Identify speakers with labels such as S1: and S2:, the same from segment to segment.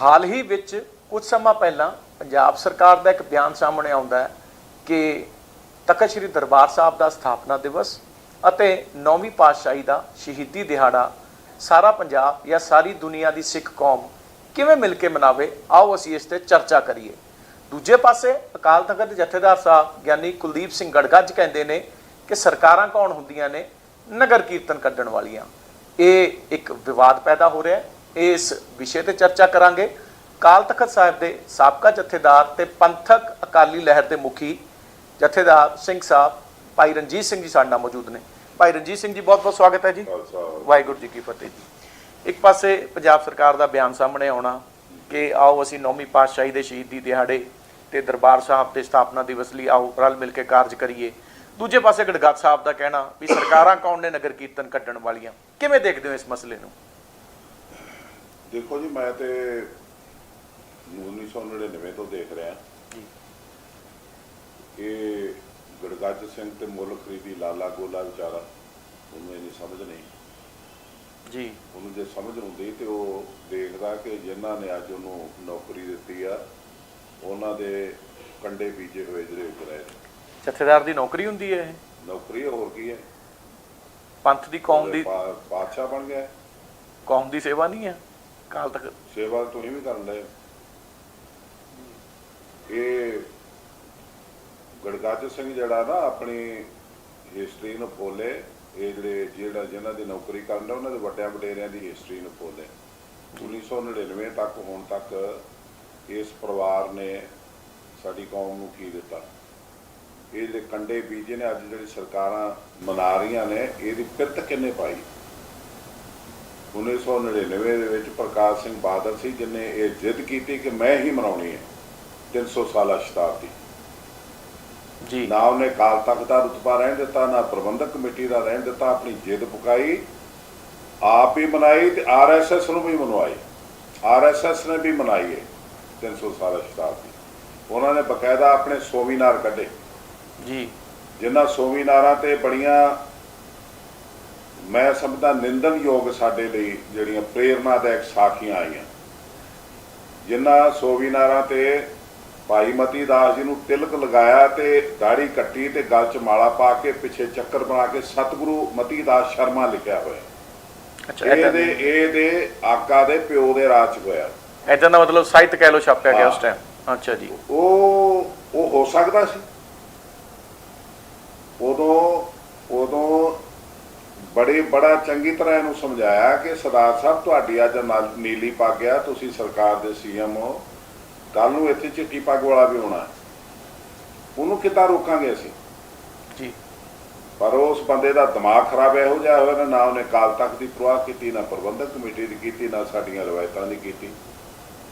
S1: ਹਾਲ ਹੀ ਵਿੱਚ ਕੁਝ ਸਮਾਂ ਪਹਿਲਾਂ ਪੰਜਾਬ ਸਰਕਾਰ ਦਾ ਇੱਕ ਬਿਆਨ ਸਾਹਮਣੇ ਆਉਂਦਾ ਹੈ ਕਿ ਤਖਤ ਸ੍ਰੀ ਦਰਬਾਰ ਸਾਹਿਬ ਦਾ ਸਥਾਪਨਾ ਦਿਵਸ ਅਤੇ ਨੌਵੀਂ ਪਾਤਸ਼ਾਹੀ ਦਾ ਸ਼ਹੀਦੀ ਦਿਹਾੜਾ ਸਾਰਾ ਪੰਜਾਬ ਜਾਂ ਸਾਰੀ ਦੁਨੀਆ ਦੀ ਸਿੱਖ ਕੌਮ ਕਿਵੇਂ ਮਿਲ ਕੇ ਮਨਾਵੇ, ਆਓ ਅਸੀਂ ਇਸ ਤੇ ਚਰਚਾ ਕਰੀਏ। ਦੂਜੇ ਪਾਸੇ ਅਕਾਲ ਤਖਤ ਦੇ ਜਥੇਦਾਰ ਸਾਹਿਬ ਗਿਆਨੀ ਕੁਲਦੀਪ ਸਿੰਘ ਗੜਗੱਜ ਕਹਿੰਦੇ ਨੇ ਕਿ ਸਰਕਾਰਾਂ ਕੌਣ ਹੁੰਦੀਆਂ ਨੇ? ਨਗਰ ਕੀਰਤਨ ਕੱਢਣ ਵਾਲੀਆਂ। ਇਹ ਇੱਕ ਵਿਵਾਦ ਪੈਦਾ ਹੋ ਰਿਹਾ ਹੈ। ਇਸ ਵਿਸ਼ੇ ਤੇ ਚਰਚਾ ਕਰਾਂਗੇ। ਕਾਲ ਤਖਤ ਸਾਹਿਬ ਦੇ ਸਾਬਕਾ ਜਥੇਦਾਰ ਤੇ ਪੰਥਕ ਅਕਾਲੀ ਲਹਿਰ ਦੇ ਮੁਖੀ ਜਥੇਦਾਰ ਸਿੰਘ ਸਾਹਿਬ ਭਾਈ ਰਣਜੀਤ ਸਿੰਘ ਜੀ ਸਾਡੇ ਨਾਲ ਮੌਜੂਦ ਨੇ। ਭਾਈ ਰਣਜੀਤ ਸਿੰਘ ਜੀ ਬਹੁਤ ਬਹੁਤ ਸਵਾਗਤ ਹੈ ਜੀ। ਵਾਹਿਗੁਰੂ ਜੀ ਕੀ ਫਤਿਹ ਜੀ। ਇੱਕ ਪਾਸੇ ਪੰਜਾਬ ਸਰਕਾਰ ਦਾ ਬਿਆਨ ਸਾਹਮਣੇ ਆਉਣਾ ਕਿ ਆਓ ਅਸੀਂ ਨੌਵੀਂ ਪਾਤਸ਼ਾਹੀ ਦੇ ਸ਼ਹੀਦੀ ਦਿਹਾੜੇ ਤੇ ਦਰਬਾਰ ਸਾਹਿਬ ਦੇ ਸਥਾਪਨਾ ਦਿਵਸ ਲਈ ਆਓ ਰਲ ਮਿਲ ਕੇ ਕਾਰਜ ਕਰੀਏ। ਦੂਜੇ ਪਾਸੇ ਗੜਗੱਜ ਸਾਹਿਬ ਦਾ ਕਹਿਣਾ ਵੀ ਸਰਕਾਰਾਂ ਕੌਣ ਨੇ ਨਗਰ ਕੀਰਤਨ ਕੱਢਣ ਵਾਲੀਆਂ? ਕਿਵੇਂ ਦੇਖਦੇ ਹੋ ਇਸ ਮਸਲੇ ਨੂੰ?
S2: ਦੇਖੋ ਜੀ ਮੈਂ ਤੇ 1999 ਤੋਂ ਦੇਖ ਰਿਹਾ।
S1: ਜੀ।
S2: ਇਹ ਗੜਗੱਜ ਸਿੰਘ ਤੇ ਮੁੱਲ ਖਰੀਦੀ ਲਾਲਾ ਗੋਲਾ ਵਿਚਾਰਾ ਉਹਨੂੰ ਇਹਨੀ ਸਮਝ ਨਹੀਂ।
S1: ਜੀ।
S2: ਉਹਨੂੰ ਜੇ ਸਮਝ ਹੁੰਦੀ ਤੇ ਉਹ ਦੇਖਦਾ ਕਿ ਜਿਨ੍ਹਾਂ ਨੇ ਅੱਜ ਉਹਨੂੰ ਨੌਕਰੀ ਦਿੱਤੀ ਆ ਉਹਨਾਂ ਦੇ ਕੰਡੇ ਬੀਜੇ ਹੋਏ ਜਿਹੜੇ ਉੱਗ ਰਹੇ।
S1: ਜਥੇਦਾਰ ਦੀ ਨੌਕਰੀ ਹੁੰਦੀ ਹੈ ਇਹ?
S2: ਨੌਕਰੀ ਹੋਰ ਕੀ ਹੈ?
S1: ਪੰਥ ਦੀ ਕੌਮ ਦੀ
S2: ਬਾਦਸ਼ਾਹ ਬਣ ਗਿਆ।
S1: ਕੌਮ ਦੀ ਸੇਵਾ ਨਹੀਂ ਹੈ? ਕਾਲ ਤੱਕ
S2: ਸੇਵਾ ਤੁਸੀਂ ਵੀ ਕਰਨ ਲਏ ਇਹ ਗੜਗੱਜ ਸਿੰਘ ਜਿਹੜਾ ਨਾ, ਆਪਣੀ ਹਿਸਟਰੀ ਨੂੰ ਫੋਲੇ ਇਹ ਜਿਹੜੇ ਜਿਹੜਾ ਜਿਹਨਾਂ ਦੀ ਨੌਕਰੀ ਕਰਨ ਦਾ ਉਹਨਾਂ ਦੇ ਵੱਡਿਆਂ ਵਡੇਰਿਆਂ ਦੀ ਹਿਸਟਰੀ ਨੂੰ ਫੋਲੇ 1999 ਤੱਕ, ਹੁਣ ਤੱਕ ਇਸ ਪਰਿਵਾਰ ਨੇ ਸਾਡੀ ਕੌਮ ਨੂੰ ਕੀ ਦਿੱਤਾ? ਇਹ ਜਿਹੜੇ ਕੰਡੇ ਬੀਜੇ ਨੇ, ਅੱਜ ਜਿਹੜੀ ਸਰਕਾਰਾਂ ਮਨਾ ਰਹੀਆਂ ਨੇ, ਇਹਦੀ ਪਿਰਤ ਕਿੰਨੇ ਪਾਈ? 1999 ਦੇ ਵਿੱਚ ਪ੍ਰਕਾਸ਼ ਸਿੰਘ ਬਾਦਲ ਸੀ ਜਿਨੇ ਇਹ ਜਿੱਦ ਕੀਤੀ ਕਿ ਮੈਂ ਹੀ ਮਨਾਉਣੀ ਹੈ 300 ਸਾਲਾ ਸ਼ਤਾਬਦੀ।
S1: ਜੀ।
S2: ਨਾ ਉਹਨੇ ਕਾਲ ਤਖਤ ਦਾ ਰੁਤਬਾ ਰਹਿਣ ਦਿੱਤਾ ਨਾ ਪ੍ਰਬੰਧਕ ਕਮੇਟੀ ਦਾ ਰਹਿਣ ਦਿੱਤਾ ਆਪਣੀ ਜਿੱਦ ਪੁਕਾਈ ਆਪ ਹੀ ਮਨਾਈ ਤੇ ਆਰਐਸਐਸ ਨੂੰ ਵੀ ਮਨਵਾਈ। ਆਰਐਸਐਸ ਨੇ ਵੀ ਮਨਾਈ ਹੈ 300 ਸਾਲਾ ਸ਼ਤਾਬਦੀ। ਉਹਨਾਂ ਨੇ ਬਕਾਇਦਾ ਆਪਣੇ ਸੋਮੀਨਾਰ ਕੱਢੇ।
S1: ਜੀ।
S2: ਜਿਨ੍ਹਾਂ ਸੋਮੀਨਾਰਾਂ ਤੇ ਬੜੀਆਂ ਮੈਂ ਸਮਝਦਾ ਨਿੰਦਨਯੋਗ ਸਾਡੇ ਲਈ ਜਿਹੜੀਆਂ ਪ੍ਰੇਰਨਾਦਾਇਕ ਸਾਖੀਆਂ ਆਈਆਂ। ਜਿਨ੍ਹਾਂ ਸੋਮੀਨਾਰਾਂ ਤੇ ਭਾਈ ਮਤੀ ਦਾਸ ਜੀ ਨੂੰ ਤਿਲਕ ਲਗਾਇਆ ਤੇ ਦਾੜੀ ਕੱਟੀ ਤੇ ਗਲ 'ਚ ਮਾਲਾ ਪਾ ਕੇ ਪਿੱਛੇ ਚੱਕਰ ਬਣਾ ਕੇ ਸਤਿਗੁਰੂ ਮਤੀ ਦਾਸ ਸ਼ਰਮਾ ਲਿਖਿਆ ਹੋਇਆ।
S1: ਅੱਛਾ
S2: ਇਹਦੇ ਇਹਦੇ ਆਕਾ ਦੇ ਪਿਓ ਦੇ ਰਾਜ 'ਚ ਹੋਇਆ।
S1: ਏਦਾਂ ਦਾ ਮਤਲਬ ਸਾਹਿਤ ਕਹਿ ਲੋ ਛਾਪਿਆ ਗਿਆ ਉਸ। ਟਾਈਮ ਅੱਛਾ ਜੀ।
S2: ਉਹ ਉਹ ਹੋ ਸਕਦਾ ਸੀ। ਉਦੋਂ ਉਦੋਂ ਬੜੇ ਬੜਾ ਚੰਗੀ ਤਰ੍ਹਾਂ ਇਹਨੂੰ ਸਮਝਾਇਆ ਕਿ ਸਰਦਾਰ ਸਾਹਿਬ ਤੁਹਾਡੀ ਅੱਜ ਨਾਲ ਪੱਗ ਆ ਤੁਸੀਂ ਸਰਕਾਰ ਦੇ ਸੀਐਮ ਹੋ। ਕੱਲ ਨੂੰ ਇੱਥੇ ਚਿੱਟੀ ਪੱਗ ਵਾਲਾ ਵੀ ਹੋਣਾ। ਉਹਨੂੰ ਕਿੱਦਾਂ ਰੋਕਾਂਗੇ ਅਸੀਂ?
S1: ਜੀ।
S2: ਪਰ ਉਸ ਬੰਦੇ ਦਾ ਦਿਮਾਗ ਖਰਾਬ ਇਹੋ ਜਿਹਾ ਹੋਇਆ ਨਾ ਨਾ ਉਹਨੇ ਕਾਲ ਤੱਕ ਦੀ ਪ੍ਰਵਾਹ ਕੀਤੀ ਨਾ ਪ੍ਰਬੰਧਕ ਕਮੇਟੀ ਦੀ ਕੀਤੀ ਨਾ ਸਾਡੀਆਂ ਰਵਾਇਤਾਂ ਦੀ ਕੀਤੀ।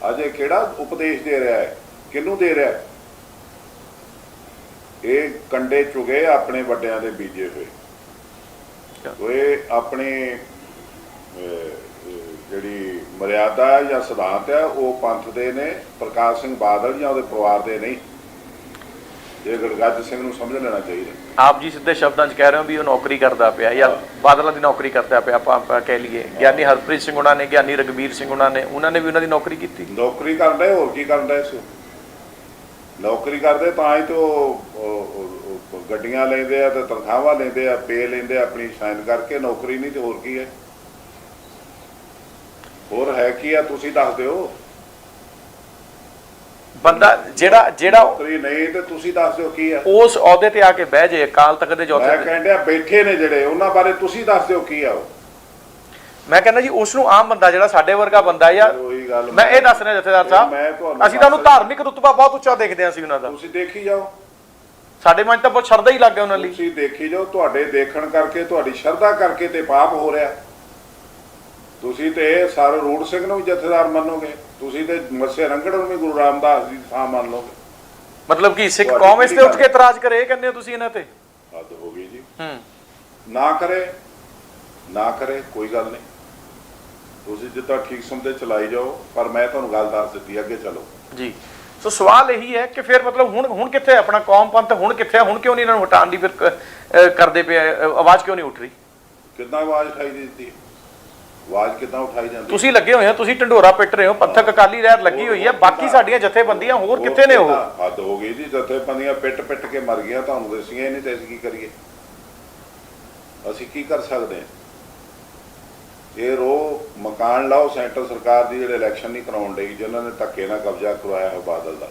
S2: ਅੱਜ ਇਹ ਕਿਹੜਾ ਉਪਦੇਸ਼ ਦੇ ਰਿਹਾ ਹੈ? ਕਿਹਨੂੰ ਦੇ ਰਿਹਾ ਹੈ? ਇਹ ਕੰਡੇ ਚੁਗੇ ਆਪਣੇ ਵੱਡਿਆਂ ਦੇ ਬੀਜੇ ਹੋਏ। ਕੋਈ ਆਪਣੀ ਜਿਹੜੀ ਮਰਿਆਦਾ ਹੈ ਜਾਂ ਸਿਧਾਂਤ ਹੈ ਉਹ ਪੰਥ ਦੇ ਨੇ ਪ੍ਰਕਾਸ਼ ਸਿੰਘ ਬਾਦਲ ਜਾਂ ਉਹਦੇ ਪਰਿਵਾਰ ਦੇ ਨਹੀਂ। ਇਹ ਗੜਗੱਜ ਸਿੰਘ ਨੂੰ ਸਮਝ ਲੈਣਾ ਚਾਹੀਦਾ।
S1: ਆਪ ਜੀ ਸਿੱਧੇ ਸ਼ਬਦਾਂ 'ਚ ਕਹਿ ਰਹੇ ਹੋ ਵੀ ਉਹ ਨੌਕਰੀ ਕਰਦਾ ਪਿਆ ਜਾਂ ਬਾਦਲਾਂ ਦੀ ਨੌਕਰੀ ਕਰਦਾ ਪਿਆ ਆਪਾਂ ਆਪਾਂ ਕਹਿ ਲਈਏ। ਗਿਆਨੀ ਹਰਪ੍ਰੀਤ ਸਿੰਘ ਉਹਨਾਂ ਨੇ ਗਿਆਨੀ ਰਗਵੀਰ ਸਿੰਘ ਉਹਨਾਂ ਨੇ ਉਹਨਾਂ ਨੇ ਵੀ ਉਹਨਾਂ ਦੀ ਨੌਕਰੀ ਕੀਤੀ।
S2: ਨੌਕਰੀ ਕਰਦੇ ਹੋਰ ਕੀ ਕਰਦੇ ਸੀ ਨੌਕਰੀ ਕਰਦੇ ਤਾਂ ਹੀ ਤੇ ਗੱਡੀਆਂ ਲੈਂਦੇ ਆ ਤੇ ਤਨਖਾਹਾਂ ਲੈਂਦੇ ਆ ਪੇ ਲੈਂਦੇ ਆ ਆਪਣੀ ਸਾਈਨ ਕਰਕੇ ਨੌਕਰੀ ਨਹੀਂ ਤੇ ਹੋਰ ਕੀ ਹੈ? ਹੋਰ ਹੈ ਕੀ ਆ ਤੁਸੀਂ ਦੱਸ ਦਿਓ।
S1: ਬੰਦਾ ਜਿਹੜਾ ਜਿਹੜਾ
S2: ਨੌਕਰੀ ਨਹੀਂ ਤੇ ਤੁਸੀਂ ਦੱਸ ਦਿਓ ਕੀ ਆ।
S1: ਉਸ ਅਹੁਦੇ ਤੇ ਆ ਕੇ ਬਹਿ ਜੇ ਅਕਾਲ ਤਖਤ ਦੇ ਜੋਥੇ
S2: ਮੈਂ ਕਹਿੰਦਾ ਬੈਠੇ ਨੇ ਜਿਹੜੇ ਉਹਨਾਂ ਬਾਰੇ ਤੁਸੀਂ ਦੱਸ ਦਿਓ ਕੀ ਆ ਉਹ।
S1: ਮੈਂ ਕਹਿੰਦਾ ਜੀ ਉਸ ਨੂੰ ਆਮ ਬੰਦਾ ਜਿਹੜਾ ਸਾਡੇ ਵਰਗਾ ਬੰਦਾ
S2: ਗੱਲ
S1: ਮੈਂ ਇਹ ਦੱਸ ਰਿਹਾ ਜਥੇਦਾਰ ਸਾਹਿਬ
S2: ਤੁਹਾਨੂੰ
S1: ਅਸੀਂ ਤਾਂ ਉਹਨੂੰ
S2: ਦੱਸ ਰਿਹਾ।
S1: ਧਾਰਮਿਕ ਰੁਤਬਾ ਬਹੁਤ ਉੱਚਾ ਦੇਖਦੇ ਹਾਂ ਅਸੀਂ ਉਹਨਾਂ ਦਾ।
S2: ਤੁਸੀਂ ਦੇਖੀ ਜਾਓ।
S1: ਸਾਡੇ ਮਨ ਤਾਂ ਬਹੁਤ ਸ਼ਰਧਾ ਹੀ ਲੱਗ ਗਿਆ ਉਹਨਾਂ ਲਈ।
S2: ਤੁਸੀਂ ਦੇਖੀ ਜਾਓ ਤੁਹਾਡੇ ਦੇਖਣ ਕਰਕੇ ਤੁਹਾਡੀ ਸ਼ਰਧਾ ਕਰਕੇ ਤੇ ਪਾਪ ਹੋ ਰਿਹਾ। ਤੁਸੀਂ ਤੇ ਸਰ ਰੂੜ ਸਿੰਘ ਨੂੰ ਵੀ ਜਥੇਦਾਰ ਮੰਨੋਗੇ। ਤੁਸੀਂ ਤੇ ਮੱਸੇ ਰੰਗੜ ਨੂੰ ਵੀ ਗੁਰੂ ਰਾਮਦਾਸ ਜੀ ਥਾਂ ਮੰਨ ਲਓਗੇ।
S1: ਮਤਲਬ ਕਿ ਸਿੱਖ ਕੌਮ ਇਸ ਤੇ ਉੱਠ ਕੇ ਇਤਰਾਜ਼ ਕਰੇ ਇਹ ਕਹਿੰਦੇ ਹੋ ਤੁਸੀਂ ਇਹਨਾਂ ਤੇ?
S2: ਹੱਦ ਹੋ ਗਈ ਜੀ।
S1: ਹੂੰ।
S2: ਨਾ ਕਰੇ ਨਾ ਕਰੇ ਕੋਈ ਗੱਲ ਨਹੀਂ। ਤੁਸੀਂ ਜਿੱਦਾਂ ਠੀਕ ਸਮਝਦੇ ਚਲਾਈ ਜਾਓ ਪਰ ਮੈਂ ਤੁਹਾਨੂੰ ਗੱਲ ਦੱਸ ਦਿੱਤੀ ਅੱਗੇ ਚਲੋ।
S1: ਜੀ। ਸੋ ਸਵਾਲ ਇਹੀ ਹੈ ਕਿ ਫਿਰ ਮਤਲਬ ਹੁਣ ਹੁਣ ਕਿੱਥੇ ਆਪਣਾ ਕੌਮ ਪੰਥ ਹੁਣ ਕਿੱਥੇ ਹੈ ਹੁਣ ਕਿਉਂ ਨਹੀਂ ਇਹਨਾਂ ਨੂੰ ਹਟਾਉਣ ਦੀ ਫਿਰ ਕਰਦੇ ਪਏ ਆਵਾਜ਼ ਕਿਉਂ ਨਹੀਂ ਉੱਠ ਰਹੀ?
S2: ਕਿੰਨਾ ਆਵਾਜ਼ ਉਠਾਈ ਦੀ ਦਿੱਤੀ? ਆਵਾਜ਼ ਕਿੱਦਾਂ ਉਠਾਈ ਜਾਂਦੀ?
S1: ਤੁਸੀਂ ਲੱਗੇ ਹੋਏ ਹੋ ਤੁਸੀਂ ਢੰਡੋਰਾ ਪਿੱਟ ਰਹੇ ਹੋ ਪੱਥਕ ਅਕਾਲੀ ਲਹਿਰ ਲੱਗੀ ਹੋਈ ਹੈ ਬਾਕੀ ਸਾਡੀਆਂ ਜਥੇਬੰਦੀਆਂ ਹੋਰ ਕਿੱਥੇ ਨੇ ਉਹ?
S2: ਹੱਦ ਹੋ ਗਈ ਜੀ ਜਥੇਬੰਦੀਆਂ ਪਿੱਟ ਪਿੱਟ ਕੇ ਮਰ ਗਈਆਂ ਤੁਹਾਨੂੰ ਦੱਸੀਆਂ ਨਹੀਂ ਤੇ ਅਸੀਂ ਕੀ ਕਰੀਏ? ਅਸੀਂ ਕੀ ਕਰ ਸਕਦੇ ਹਾਂ? ਇਹ ਰੋ ਮਕਾਨ ਲਾਓ ਸੈਂਟਰ ਸਰਕਾਰ ਦੀ ਜਿਹੜੇ ਇਲੈਕਸ਼ਨ ਨਹੀਂ ਕਰਾਉਣ ਡਈ ਜਿਨ੍ਹਾਂ ਨੇ ਧੱਕੇ ਨਾਲ ਕਬਜ਼ਾ ਕਰਵਾਇਆ ਹੈ ਬਾਦਲ ਦਾ।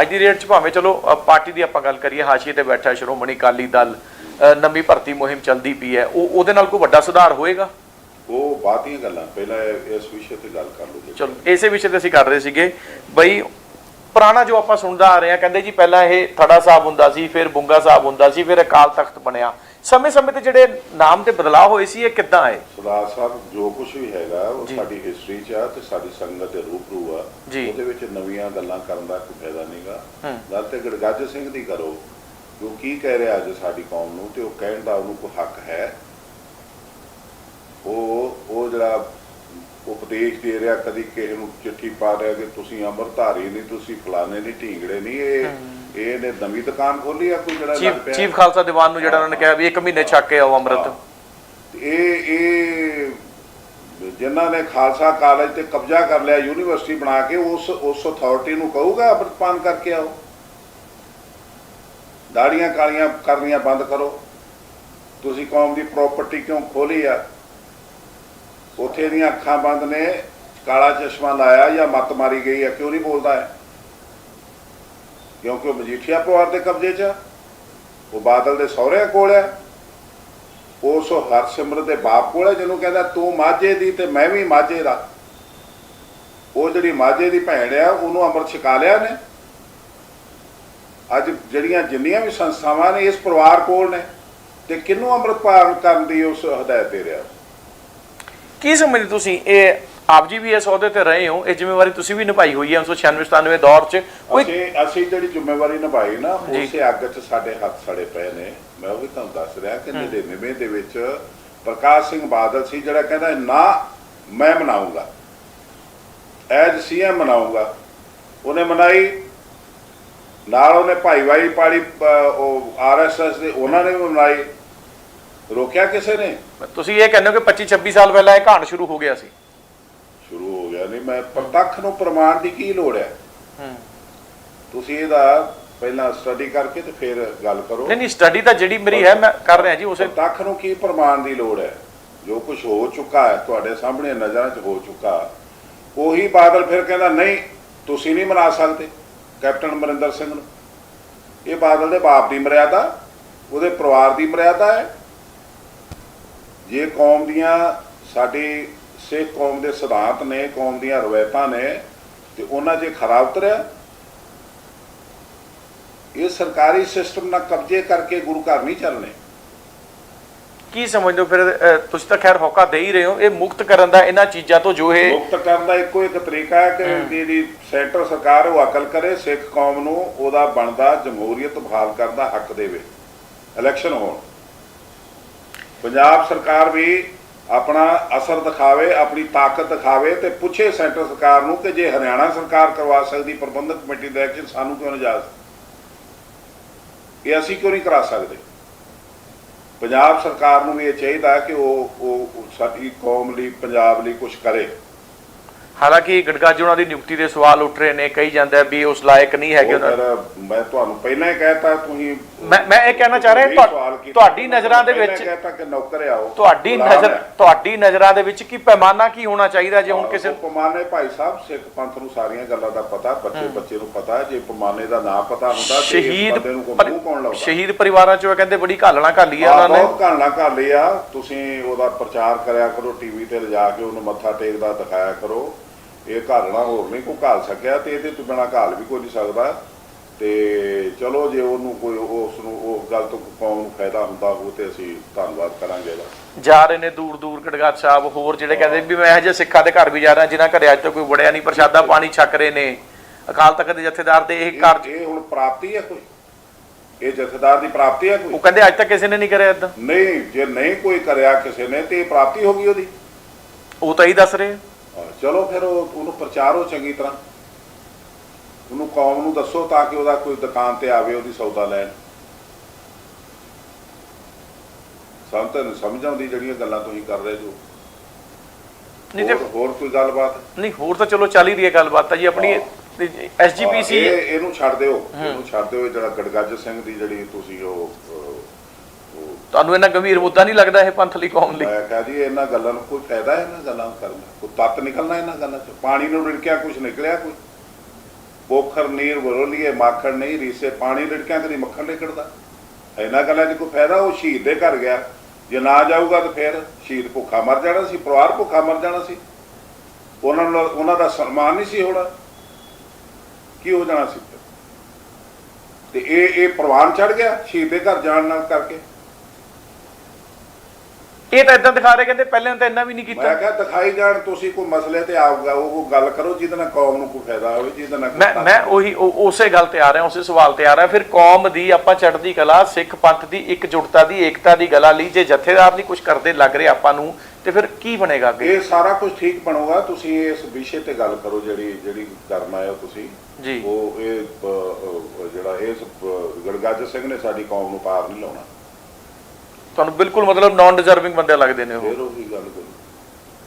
S1: ਅੱਜ ਦੀ ਰੇਟ 'ਚ ਭਾਵੇਂ ਚਲੋ ਪਾਰਟੀ ਦੀ ਆਪਾਂ ਗੱਲ ਕਰੀਏ ਹਾਸ਼ੀਏ ਤੇ ਬੈਠਾ ਸ਼੍ਰੋਮਣੀ ਅਕਾਲੀ ਦਲ ਨਵੀਂ ਭਰਤੀ ਮੁਹਿੰਮ ਚੱਲਦੀ ਪਈ ਹੈ ਉਹ ਉਹਦੇ ਨਾਲ ਕੋਈ ਵੱਡਾ ਸੁਧਾਰ ਹੋਏਗਾ?
S2: ਉਹ ਬਾਤੀਆਂ ਗੱਲਾਂ ਪਹਿਲਾਂ ਇਸ ਵਿਸ਼ੇ ਤੇ ਗੱਲ ਕਰ ਲਓ।
S1: ਚਲੋ ਇਸੇ ਵਿਸ਼ੇ ਤੇ ਅਸੀਂ ਕਰ ਰਹੇ ਸੀਗੇ। ਬਈ ਪੁਰਾਣਾ ਜੋ ਆਪਾਂ ਸੁਣਦਾ ਆ ਰਹੇ ਆ ਕਹਿੰਦੇ ਜੀ ਪਹਿਲਾਂ ਇਹ ਥੜਾ ਸਾਹਿਬ ਹੁੰਦਾ ਸੀ ਫਿਰ ਬੁੰਗਾ ਸਾਹਿਬ ਹੁੰਦਾ ਸੀ ਫਿਰ ਅਕਾਲ ਤਖਤ ਬਣਿਆ। ਸਮੇਂ ਸਮੇਂ ਤੇ ਜਿਹੜੇ ਨਾਮ ਤੇ ਬਦਲਾਅ ਹੋਏ ਸੀ ਇਹ ਕਿੱਦਾਂ ਆਏ
S2: ਸਰਦਾਰ ਸਾਹਿਬ ਜੋ ਕੁਝ ਵੀ ਹੈਗਾ ਉਹ
S1: ਜੀ।
S2: ਸਾਡੀ ਹਿਸਟਰੀ 'ਚ ਆ ਤੇ ਸਾਡੀ ਸੰਗਤ ਦੇ ਰੂਪਰੂ ਆ
S1: ਜੀ।
S2: ਉਹਦੇ ਵਿੱਚ ਨਵੀਆਂ ਗੱਲਾਂ ਕਰਨ ਦਾ ਕੋਈ ਫਾਇਦਾ ਨਹੀਂਗਾ
S1: ਹੂੰ।
S2: ਗੱਲ ਤੇ ਗੜਗੱਜ ਸਿੰਘ ਦੀ ਕਰੋ ਜੋ ਕੀ ਕਹਿ ਰਿਹਾ ਅੱਜ ਸਾਡੀ ਕੌਮ ਨੂੰ ਤੇ ਉਹ ਕਹਿਣ ਦਾ ਉਹਨੂੰ ਕੋਈ ਹੱਕ ਹੈ ਉਹ ਉਹ ਜਿਹੜਾ ਉਪਦੇਸ਼ ਦੇ ਰਿਹਾ ਕਦੀ ਕਿਸੇ ਨੂੰ ਚਿੱਠੀ ਪਾ ਰਿਹਾ ਕਿ ਤੁਸੀਂ ਅੰਮ੍ਰਿਤਧਾਰੀ ਨਹੀਂ ਤੁਸੀਂ ਫਲਾਣੇ ਨਹੀਂ ਢੀਂਗੜੇ ਨਹੀਂ ਇਹ ਇਹਨੇ ਨਵੀਂ ਦੁਕਾਨ ਖੋਲੀ ਆ ਕੋਈ ਜਿਹੜਾ ਲੱਗ
S1: ਚੀਫ
S2: ਪਿਆ?
S1: ਚੀਫ ਖਾਲਸਾ ਦੀਵਾਨ ਨੂੰ ਜਿਹੜਾ ਉਹਨਾਂ ਨੇ ਕਿਹਾ ਵੀ ਇੱਕ ਮਹੀਨੇ ਛੱਕ ਕੇ ਆਓ ਅੰਮ੍ਰਿਤ।
S2: ਇਹ ਇਹ ਜਿਨ੍ਹਾਂ ਨੇ ਖਾਲਸਾ ਕਾਲਜ ਤੇ ਕਬਜ਼ਾ ਕਰ ਲਿਆ ਯੂਨੀਵਰਸਿਟੀ ਬਣਾ ਕੇ ਉਸ ਉਸ ਅਥਾਰਟੀ ਨੂੰ ਕਹੂਗਾ ਅੰਮ੍ਰਿਤਪਾਨ ਕਰਕੇ ਆਓ। ਦਾੜੀਆਂ ਕਾਲੀਆਂ ਕਰਨੀਆਂ ਬੰਦ ਕਰੋ। ਤੁਸੀਂ ਕੌਮ ਦੀ ਪ੍ਰਾਪਰਟੀ ਕਿਉਂ ਖੋਲੀ ਆ? ਉਥੇ ਦੀਆਂ ਅੱਖਾਂ ਬੰਦ ਨੇ ਕਾਲਾ ਚਸ਼ਮਾ ਲਾਇਆ ਜਾਂ ਮੱਤ ਮਾਰੀ ਗਈ ਹੈ ਕਿਉਂ ਨਹੀਂ ਬੋਲਦਾ ਹੈ ਕਿਉਂਕਿ ਉਹ ਮਜੀਠੀਆ ਪਰਿਵਾਰ ਦੇ ਕਬਜ਼ੇ 'ਚ ਆ। ਉਹ ਬਾਦਲ ਦੇ ਸਹੁਰਿਆਂ ਕੋਲ ਆ। ਉਸ ਹਰਸਿਮਰਤ ਦੇ ਬਾਪ ਕੋਲ ਹੈ ਜਿਹਨੂੰ ਕਹਿੰਦਾ, ਤੂੰ ਮਾਝੇ ਦੀ ਤੇ ਮੈਂ ਵੀ ਮਾਝੇ ਦਾ। ਉਹ ਜਿਹੜੀ ਮਾਝੇ ਦੀ ਭੈਣ ਆ, ਉਹਨੂੰ ਅੰਮ੍ਰਿਤ ਛਕਾ ਲਿਆ ਨੇ। ਅੱਜ ਜਿਹੜੀਆਂ ਜਿੰਨੀਆਂ ਵੀ ਸੰਸਥਾਵਾਂ ਨੇ, ਇਸ ਪਰਿਵਾਰ ਕੋਲ ਨੇ। ਤੇ ਕਿਹਨੂੰ ਅੰਮ੍ਰਿਤ ਪਾਨ ਕਰਨ ਦੀ ਉਸ ਹਦਾਇਤ ਦੇ ਰਿਹਾ?
S1: ਕੀ ਸਮਝਦੇ ਤੁਸੀਂ? ਇਹ ਆਪ ਜੀ ਵੀ ਇਸ ਅਹੁਦੇ ਤੇ ਰਹੇ ਹੋ ਇਹ ਜ਼ਿੰਮੇਵਾਰੀ ਤੁਸੀਂ ਵੀ ਨਿਭਾਈ ਹੋਈ ਹੈ 1996 97 ਦੌਰ 'ਚ। ਕੋਈ
S2: ਅਸੀਂ ਅਸੀਂ ਜਿਹੜੀ ਜ਼ਿੰਮੇਵਾਰੀ ਨਿਭਾਈ ਨਾ
S1: ਜੀ।
S2: ਉਸੇ ਅੱਗ 'ਚ ਸਾਡੇ ਹੱਥ ਸੜੇ ਪਏ ਨੇ। ਮੈਂ ਉਹ ਵੀ ਤੁਹਾਨੂੰ ਦੱਸ ਰਿਹਾ ਕਿ 99 ਦੇ ਵਿੱਚ ਪ੍ਰਕਾਸ਼ ਸਿੰਘ ਬਾਦਲ ਸੀ ਜਿਹੜਾ ਕਹਿੰਦਾ ਨਾ ਮੈਂ ਮਨਾਉਂਗਾ ਐਜ ਸੀਐਮ ਮਨਾਉਂਗਾ ਉਹਨੇ ਮਨਾਈ। ਨਾਲ ਉਹਨੇ ਭਾਈਵਾਈ ਪਾੜੀ ਅਹ, ਉਹ ਆਰਐਸਐਸ ਦੇ ਉਹਨਾਂ ਨੇ ਵੀ ਮਨਾਈ। ਰੋਕਿਆ ਕਿਸੇ ਨੇ?
S1: ਤੁਸੀਂ ਇਹ ਕਹਿੰਦੇ ਹੋ ਕਿ 25 26 ਸਾਲ ਪਹਿਲਾਂ ਇਹ ਕਹਾਣ ਸ਼ੁਰੂ ਹੋ ਗਿਆ ਸੀ।
S2: ਨਹੀਂ ਮੈਂ ਪ੍ਰਤੱਖ ਨੂੰ ਪ੍ਰਮਾਣ ਦੀ ਕੀ ਲੋੜ ਹੈ?
S1: ਹੂੰ।
S2: ਤੁਸੀਂ ਇਹਦਾ ਪਹਿਲਾਂ ਸਟੱਡੀ ਕਰਕੇ ਤੇ ਫਿਰ ਗੱਲ ਕਰੋ।
S1: ਨਹੀਂ ਨਹੀਂ ਸਟੱਡੀ ਤਾਂ ਜਿਹੜੀ ਮੇਰੀ ਹੈ ਮੈਂ ਕਰ ਰਿਹਾ ਜੀ ਉਸੇ
S2: ਤੱਕ ਨੂੰ ਕੀ ਪ੍ਰਮਾਣ ਦੀ ਲੋੜ ਹੈ? ਜੋ ਕੁਝ ਹੋ ਚੁੱਕਾ ਹੈ ਤੁਹਾਡੇ ਸਾਹਮਣੇ ਨਜ਼ਰਾਂ 'ਚ ਹੋ ਚੁੱਕਾ ਉਹੀ ਬਾਦਲ ਫਿਰ ਕਹਿੰਦਾ ਨਹੀਂ ਤੁਸੀਂ ਨਹੀਂ ਮਨਾ ਸਕਦੇ ਕੈਪਟਨ ਅਮਰਿੰਦਰ ਸਿੰਘ ਨੂੰ। ਇਹ ਬਾਦਲ ਦੇ ਬਾਪ ਦੀ ਮਰਿਆਦਾ ਉਹਦੇ ਪਰਿਵਾਰ ਦੀ ਮਰਿਆਦਾ ਹੈ। ਜੇ ਕੌਮ ਦੀਆਂ ਸਾਡੀ ਸਿੱਖ ਕੌਮ ਦੇ ਸਿਧਾਂਤ ਨੇ ਕੌਮ ਦੀਆਂ ਰਵਾਇਤਾਂ ਨੇ ਤੇ ਉਹਨਾਂ 'ਚ ਖਰਾਬ ਉਤਰਿਆ। ਇਹ ਸਰਕਾਰੀ ਸਿਸਟਮ ਨਾਲ ਕਬਜ਼ੇ ਕਰਕੇ ਗੁਰੂ ਘਰ ਨਹੀਂ ਚੱਲਣੇ।
S1: ਕੀ ਸਮਝਦੇ ਹੋ ਫਿਰ? ਤੁਸੀਂ ਤਾਂ ਖੈਰ ਹੌਕਾ ਦੇ ਹੀ ਰਹੇ ਹੋ। ਇਹ ਮੁਕਤ ਕਰਨ ਦਾ ਇਹਨਾਂ ਚੀਜ਼ਾਂ ਤੋਂ ਜੋ ਇਹ
S2: ਮੁਕਤ ਕਰਨ ਦਾ ਇੱਕੋ ਇੱਕ ਤਰੀਕਾ ਹੈ ਕਿ ਜਿਹੜੀ ਸੈਂਟਰ ਸਰਕਾਰ ਉਹ ਅਕਲ ਕਰੇ ਸਿੱਖ ਕੌਮ ਨੂੰ ਉਹਦਾ ਬਣਦਾ ਜਮਹੂਰੀਅਤ ਬਹਾਲ ਕਰਨ ਦਾ ਹੱਕ ਦੇਵੇ। ਇਲੈਕਸ਼ਨ ਹੋਣ। ਪੰਜਾਬ ਸਰਕਾਰ ਵੀ ਆਪਣਾ ਅਸਰ ਦਿਖਾਵੇ, ਆਪਣੀ ਤਾਕਤ ਦਿਖਾਵੇ ਤੇ ਪੁੱਛੇ ਸੈਂਟਰ ਸਰਕਾਰ ਨੂੰ ਕਿ ਜੇ ਹਰਿਆਣਾ ਸਰਕਾਰ ਕਰਵਾ ਸਕਦੀ, ਪ੍ਰਬੰਧਕ ਕਮੇਟੀ ਦਾ ਐਕਸ਼ਨ ਸਾਨੂੰ ਕਿਉਂ ਨਹੀਂ ਜਾ ਇਹ ਅਸੀਂ ਕਿਉਂ ਨਹੀਂ ਕਰਾ ਸਕਦੇ? ਪੰਜਾਬ ਸਰਕਾਰ ਨੂੰ ਵੀ ਇਹ ਚਾਹੀਦਾ ਕਿ ਉਹ ਉਹ ਉਹ ਸਾਡੀ ਕੌਮ ਲਈ, ਪੰਜਾਬ ਲਈ ਕੁਝ ਕਰੇ।
S1: ਹਾਲਾਂਕਿ ਗੜਗਾਜੀ ਉਹਨਾਂ ਦੀ ਨਿਯੁਕਤੀ ਦੇ ਸਵਾਲ ਉੱਠ ਰਹੇ ਨੇ ਕਹੀ ਜਾਂਦਾ ਵੀ ਉਸ ਲਾਇਕ ਨਹੀਂ ਹੈਗੇ
S2: ਉਹ
S1: ਉਹਨਾਂ
S2: ਫਿਰ ਮੈਂ ਤੁਹਾਨੂੰ ਪਹਿਲਾਂ ਹੀ ਕਹਿਤਾ ਤੁਸੀਂ
S1: ਮੈਂ ਮੈਂ ਇਹ ਕਹਿਣਾ ਚਾਹ ਰਿਹਾ। ਤੁਹਾਡੀ ਨਜ਼ਰਾਂ ਦੇ ਵਿੱਚ
S2: ਕਹਿਤਾ ਕਿ ਨੌਕਰ ਆਓ
S1: ਤੁਹਾਡੀ ਨਜ਼ਰ। ਤੁਹਾਡੀ ਨਜ਼ਰਾਂ ਦੇ ਵਿੱਚ ਕੀ ਪੈਮਾਨਾ ਕੀ ਹੋਣਾ ਚਾਹੀਦਾ ਜੇ ਹੁਣ ਕਿਸੇ
S2: ਪਮਾਨੇ ਭਾਈ ਸਾਹਿਬ ਸਿੱਖ ਪੰਥ ਨੂੰ ਸਾਰੀਆਂ ਗੱਲਾਂ ਦਾ ਪਤਾ ਬੱਚੇ ਬੱਚੇ ਨੂੰ ਪਤਾ। ਜੇ ਪਮਾਨੇ ਦਾ ਨਾਂ ਪਤਾ ਹੁੰਦਾ
S1: ਸ਼ਹੀਦ ਸ਼ਹੀਦ ਪਰਿਵਾਰਾਂ ਚੋਂ ਕਹਿੰਦੇ ਬੜੀ ਘਾਲਣਾ ਘਾਲੀ ਆ ਉਹਨਾਂ ਨੇ
S2: ਬਹੁਤ ਘਾਲਣਾ ਕਰ ਲਿਆ ਤੁਸੀਂ ਉਹਦਾ ਪ੍ਰਚਾਰ ਕਰਿਆ ਕਰੋ ਟੀਵੀ ਤੇ ਲਿਜਾ ਕੇ ਉਹਨੂੰ ਮੱਥਾ ਟੇਕਦਾ ਦਿਖਾਇਆ ਕਰੋ ਇਹ ਘਾਲਣਾ ਹੋਰ ਨਹੀਂ ਕੋਈ ਘਾਲ ਸਕਿਆ ਤੇ ਇਹਦੇ ਤੋਂ ਬਿਨਾ ਘਾਲ ਵੀ ਕੋਈ ਨਹੀਂ ਸਕਦਾ। ਤੇ ਚਲੋ ਜੇ ਉਹਨੂੰ ਕੋਈ ਉਸ ਨੂੰ ਉਸ ਗੱਲ ਤੋਂ ਕੌਮ ਨੂੰ ਫਾਇਦਾ ਹੁੰਦਾ ਉਹ ਤੇ ਅਸੀਂ ਧੰਨਵਾਦ ਕਰਾਂਗੇ ਇਹਦਾ।
S1: ਜਾ ਰਹੇ ਨੇ ਦੂਰ ਦੂਰ ਗੜਗਾਜ ਸਾਹਿਬ ਹੋਰ ਜਿਹੜੇ ਕਹਿੰਦੇ ਵੀ ਮੈਂ ਹਜੇ ਸਿੱਖਾਂ ਦੇ ਘਰ ਵੀ ਜਾ ਰਿਹਾ ਜਿਨ੍ਹਾਂ ਘਰੇ ਅੱਜ ਤੱਕ ਕੋਈ ਵੜਿਆ ਨਹੀਂ ਪ੍ਰਸ਼ਾਦਾ ਪਾਣੀ ਛਕ ਰਹੇ ਨੇ। ਅਕਾਲ ਤਖਤ ਦੇ ਜਥੇਦਾਰ ਤੇ ਇਹ ਕਾਰਜ
S2: ਇਹ ਹੁਣ ਪ੍ਰਾਪਤੀ ਹੈ ਕੋਈ? ਇਹ ਜਥੇਦਾਰ ਦੀ ਪ੍ਰਾਪਤੀ ਹੈ
S1: ਉਹ
S2: ਕੋਈ
S1: ਕਹਿੰਦੇ ਅੱਜ ਤੱਕ ਕਿਸੇ ਨੇ ਨਹੀਂ ਕਰਿਆ ਇਦਾਂ
S2: ਨਹੀਂ ਜੇ ਨਹੀਂ ਕੋਈ ਕਰਿਆ ਕਿਸੇ ਨੇ ਤੇ ਇਹ ਪ੍ਰਾਪਤੀ ਹੋ ਗਈ ਉਹਦੀ।
S1: ਉਹ ਤਾਂ ਹੀ ਦੱਸ ਰਹੇ ਆ।
S2: ਚਲੋ ਫਿਰ ਉਹ- ਉਹਨੂੰ ਪ੍ਰਚਾਰੋ ਚੰਗੀ ਤਰ੍ਹਾਂ। ਉਹਨੂੰ ਕੌਮ ਨੂੰ ਦੱਸੋ ਤਾਂ ਕਿ ਉਹਦਾ ਕੋਈ ਦੁਕਾਨ ਤੇ ਆਵੇ ਉਹਦੀ ਸੌਦਾ ਲੈਣ। ਸਾਨੂੰ ਤਾਂ ਨਹੀਂ ਸਮਝ ਆਉਂਦੀ ਜਿਹੜੀਆਂ ਗੱਲਾਂ ਤੁਸੀਂ ਕਰ ਰਹੇ ਜੋ।
S1: ਨਹੀਂ ਤੇ
S2: ਹੋਰ ਕੋਈ ਗੱਲਬਾਤ?
S1: ਨਹੀਂ ਹੋਰ ਤਾਂ ਚਲੋ ਚੱਲ ਹੀ ਰਹੀ ਹੈ ਗੱਲਬਾਤ ਤਾਂ ਜੀ ਆਪਣੀ ਐਸਜੀਪੀਸੀ
S2: ਇਹ ਇਹਨੂੰ ਛੱਡ ਦਿਓ। ਇਹਨੂੰ ਛੱਡ ਦਿਓ ਜਿਹੜਾ ਗੜਗੱਜ ਸਿੰਘ ਦੀ ਜਿਹੜੀ ਤੁਸੀਂ ਉਹ
S1: ਤੁਹਾਨੂੰ ਇਹਨਾਂ ਗੰਭੀਰ ਮੁੱਦਾ ਨਹੀਂ ਲੱਗਦਾ ਇਹ ਪੰਥ ਲਈ, ਕੌਮ ਲਈ?
S2: ਮੈਂ ਕਹਾਂ ਜੀ ਇਹਨਾਂ ਗੱਲਾਂ ਨੂੰ ਕੋਈ ਫਾਇਦਾ ਹੈ ਇਹਨਾਂ ਗੱਲਾਂ ਨੂੰ ਕਰਨ ਦਾ? ਕੋਈ ਤੱਤ ਨਿਕਲਣਾ ਇਹਨਾਂ ਗੱਲਾਂ ਚ? ਪਾਣੀ ਨੂੰ ਰਿੜਕਿਆ ਕੁਝ ਨਿਕਲਿਆ ਕੋਈ? ਪੋਖਰ ਨੀਰ ਵਰੋਲੀਏ, ਮਾਖਣ ਨਹੀਂ ਰੀਸੇ, ਪਾਣੀ ਰਿੜਕਿਆ ਕਦੀ ਮੱਖਣ ਨਿਕਲਦਾ ਇਹਨਾਂ ਗੱਲਾਂ 'ਚ ਕੋਈ ਫਾਇਦਾ? ਉਹ ਸ਼ਹੀਦ ਦੇ ਘਰ ਗਿਆ। ਜੇ ਨਾ ਜਾਊਗਾ ਤਾਂ ਫਿਰ ਸ਼ਹੀਦ ਭੁੱਖਾ ਮਰ ਜਾਣਾ ਸੀ, ਪਰਿਵਾਰ ਭੁੱਖਾ ਮਰ ਜਾਣਾ ਸੀ। ਉਹਨਾਂ ਨੂੰ ਉਹਨਾਂ ਦਾ ਸਨਮਾਨ ਨਹੀਂ ਸੀ ਹੋਣਾ। ਕੀ ਹੋ ਜਾਣਾ ਸੀ ਤੇ ਇਹ ਇਹ ਪ੍ਰਵਾਨ ਚੜ ਗਿਆ ਸ਼ਹੀਦ ਦੇ ਘਰ ਜਾਣ ਨਾਲ ਕਰਕੇ।
S1: ਇਹ ਤਾਂ ਇਦਾਂ ਦਿਖਾ ਰਹੇ ਕਹਿੰਦੇ ਪਹਿਲਾਂ ਤਾਂ ਇੰਨਾ ਵੀ ਨਹੀਂ
S2: ਮੈਂ
S1: ਕੀਤਾ
S2: ਕਿਹਾ ਦਿਖਾਈ ਜਾਣ ਤੁਸੀਂ ਕੋਈ ਮਸਲੇ ਤੇ ਆਊਗਾ ਉਹ ਗੱਲ ਕਰੋ ਜਿਹਦੇ ਨਾਲ ਕੌਮ ਨੂੰ ਕੋਈ ਫਾਇਦਾ ਹੋਵੇ ਜਿਹਦੇ ਨਾਲ
S1: ਮੈਂ ਮੈਂ ਉਹੀ ਉਸੇ ਗੱਲ ਤੇ ਆ ਰਿਹਾ ਉਸੇ ਸਵਾਲ ਤੇ ਆ ਰਿਹਾ। ਫਿਰ ਕੌਮ ਦੀ ਆਪਾਂ ਚੜ੍ਹਦੀ ਕਲਾ ਸਿੱਖ ਪੰਥ ਦੀ ਇਕਜੁੱਟਤਾ ਦੀ ਏਕਤਾ ਦੀ ਗਲਾ ਲਈ ਜੇ ਜਥੇਦਾਰ ਨਹੀਂ ਕੁਝ ਕਰਦੇ ਲੱਗ ਰਿਹਾ ਆਪਾਂ ਨੂੰ ਤੇ ਫਿਰ ਕੀ ਬਣੇਗਾ ਅੱਗੇ?
S2: ਇਹ ਸਾਰਾ ਕੁਝ ਠੀਕ ਬਣੂਗਾ ਤੁਸੀਂ ਇਸ ਵਿਸ਼ੇ ਤੇ ਗੱਲ ਕਰੋ ਜਿਹੜੀ ਜਿਹੜੀ ਕਰਨ ਹੋ ਤੁਸੀਂ।
S1: ਜੀ।
S2: ਉਹ ਇਹ ਜਿਹੜਾ ਇਸ ਗੜਗੱਜ ਸਿੰਘ ਨੇ ਸਾਡੀ ਕੌਮ ਨੂੰ ਪਾਰ ਨਹੀਂ ਲਾਉਣਾ।
S1: ਤੁਹਾਨੂੰ ਬਿਲਕੁਲ ਮਤਲਬ ਨਾਨ ਡਿਜ਼ਰਵਿੰਗ ਬੰਦੇ ਲੱਗਦੇ ਨੇ ਉਹ।
S2: ਫਿਰ ਉਹੀ ਗੱਲ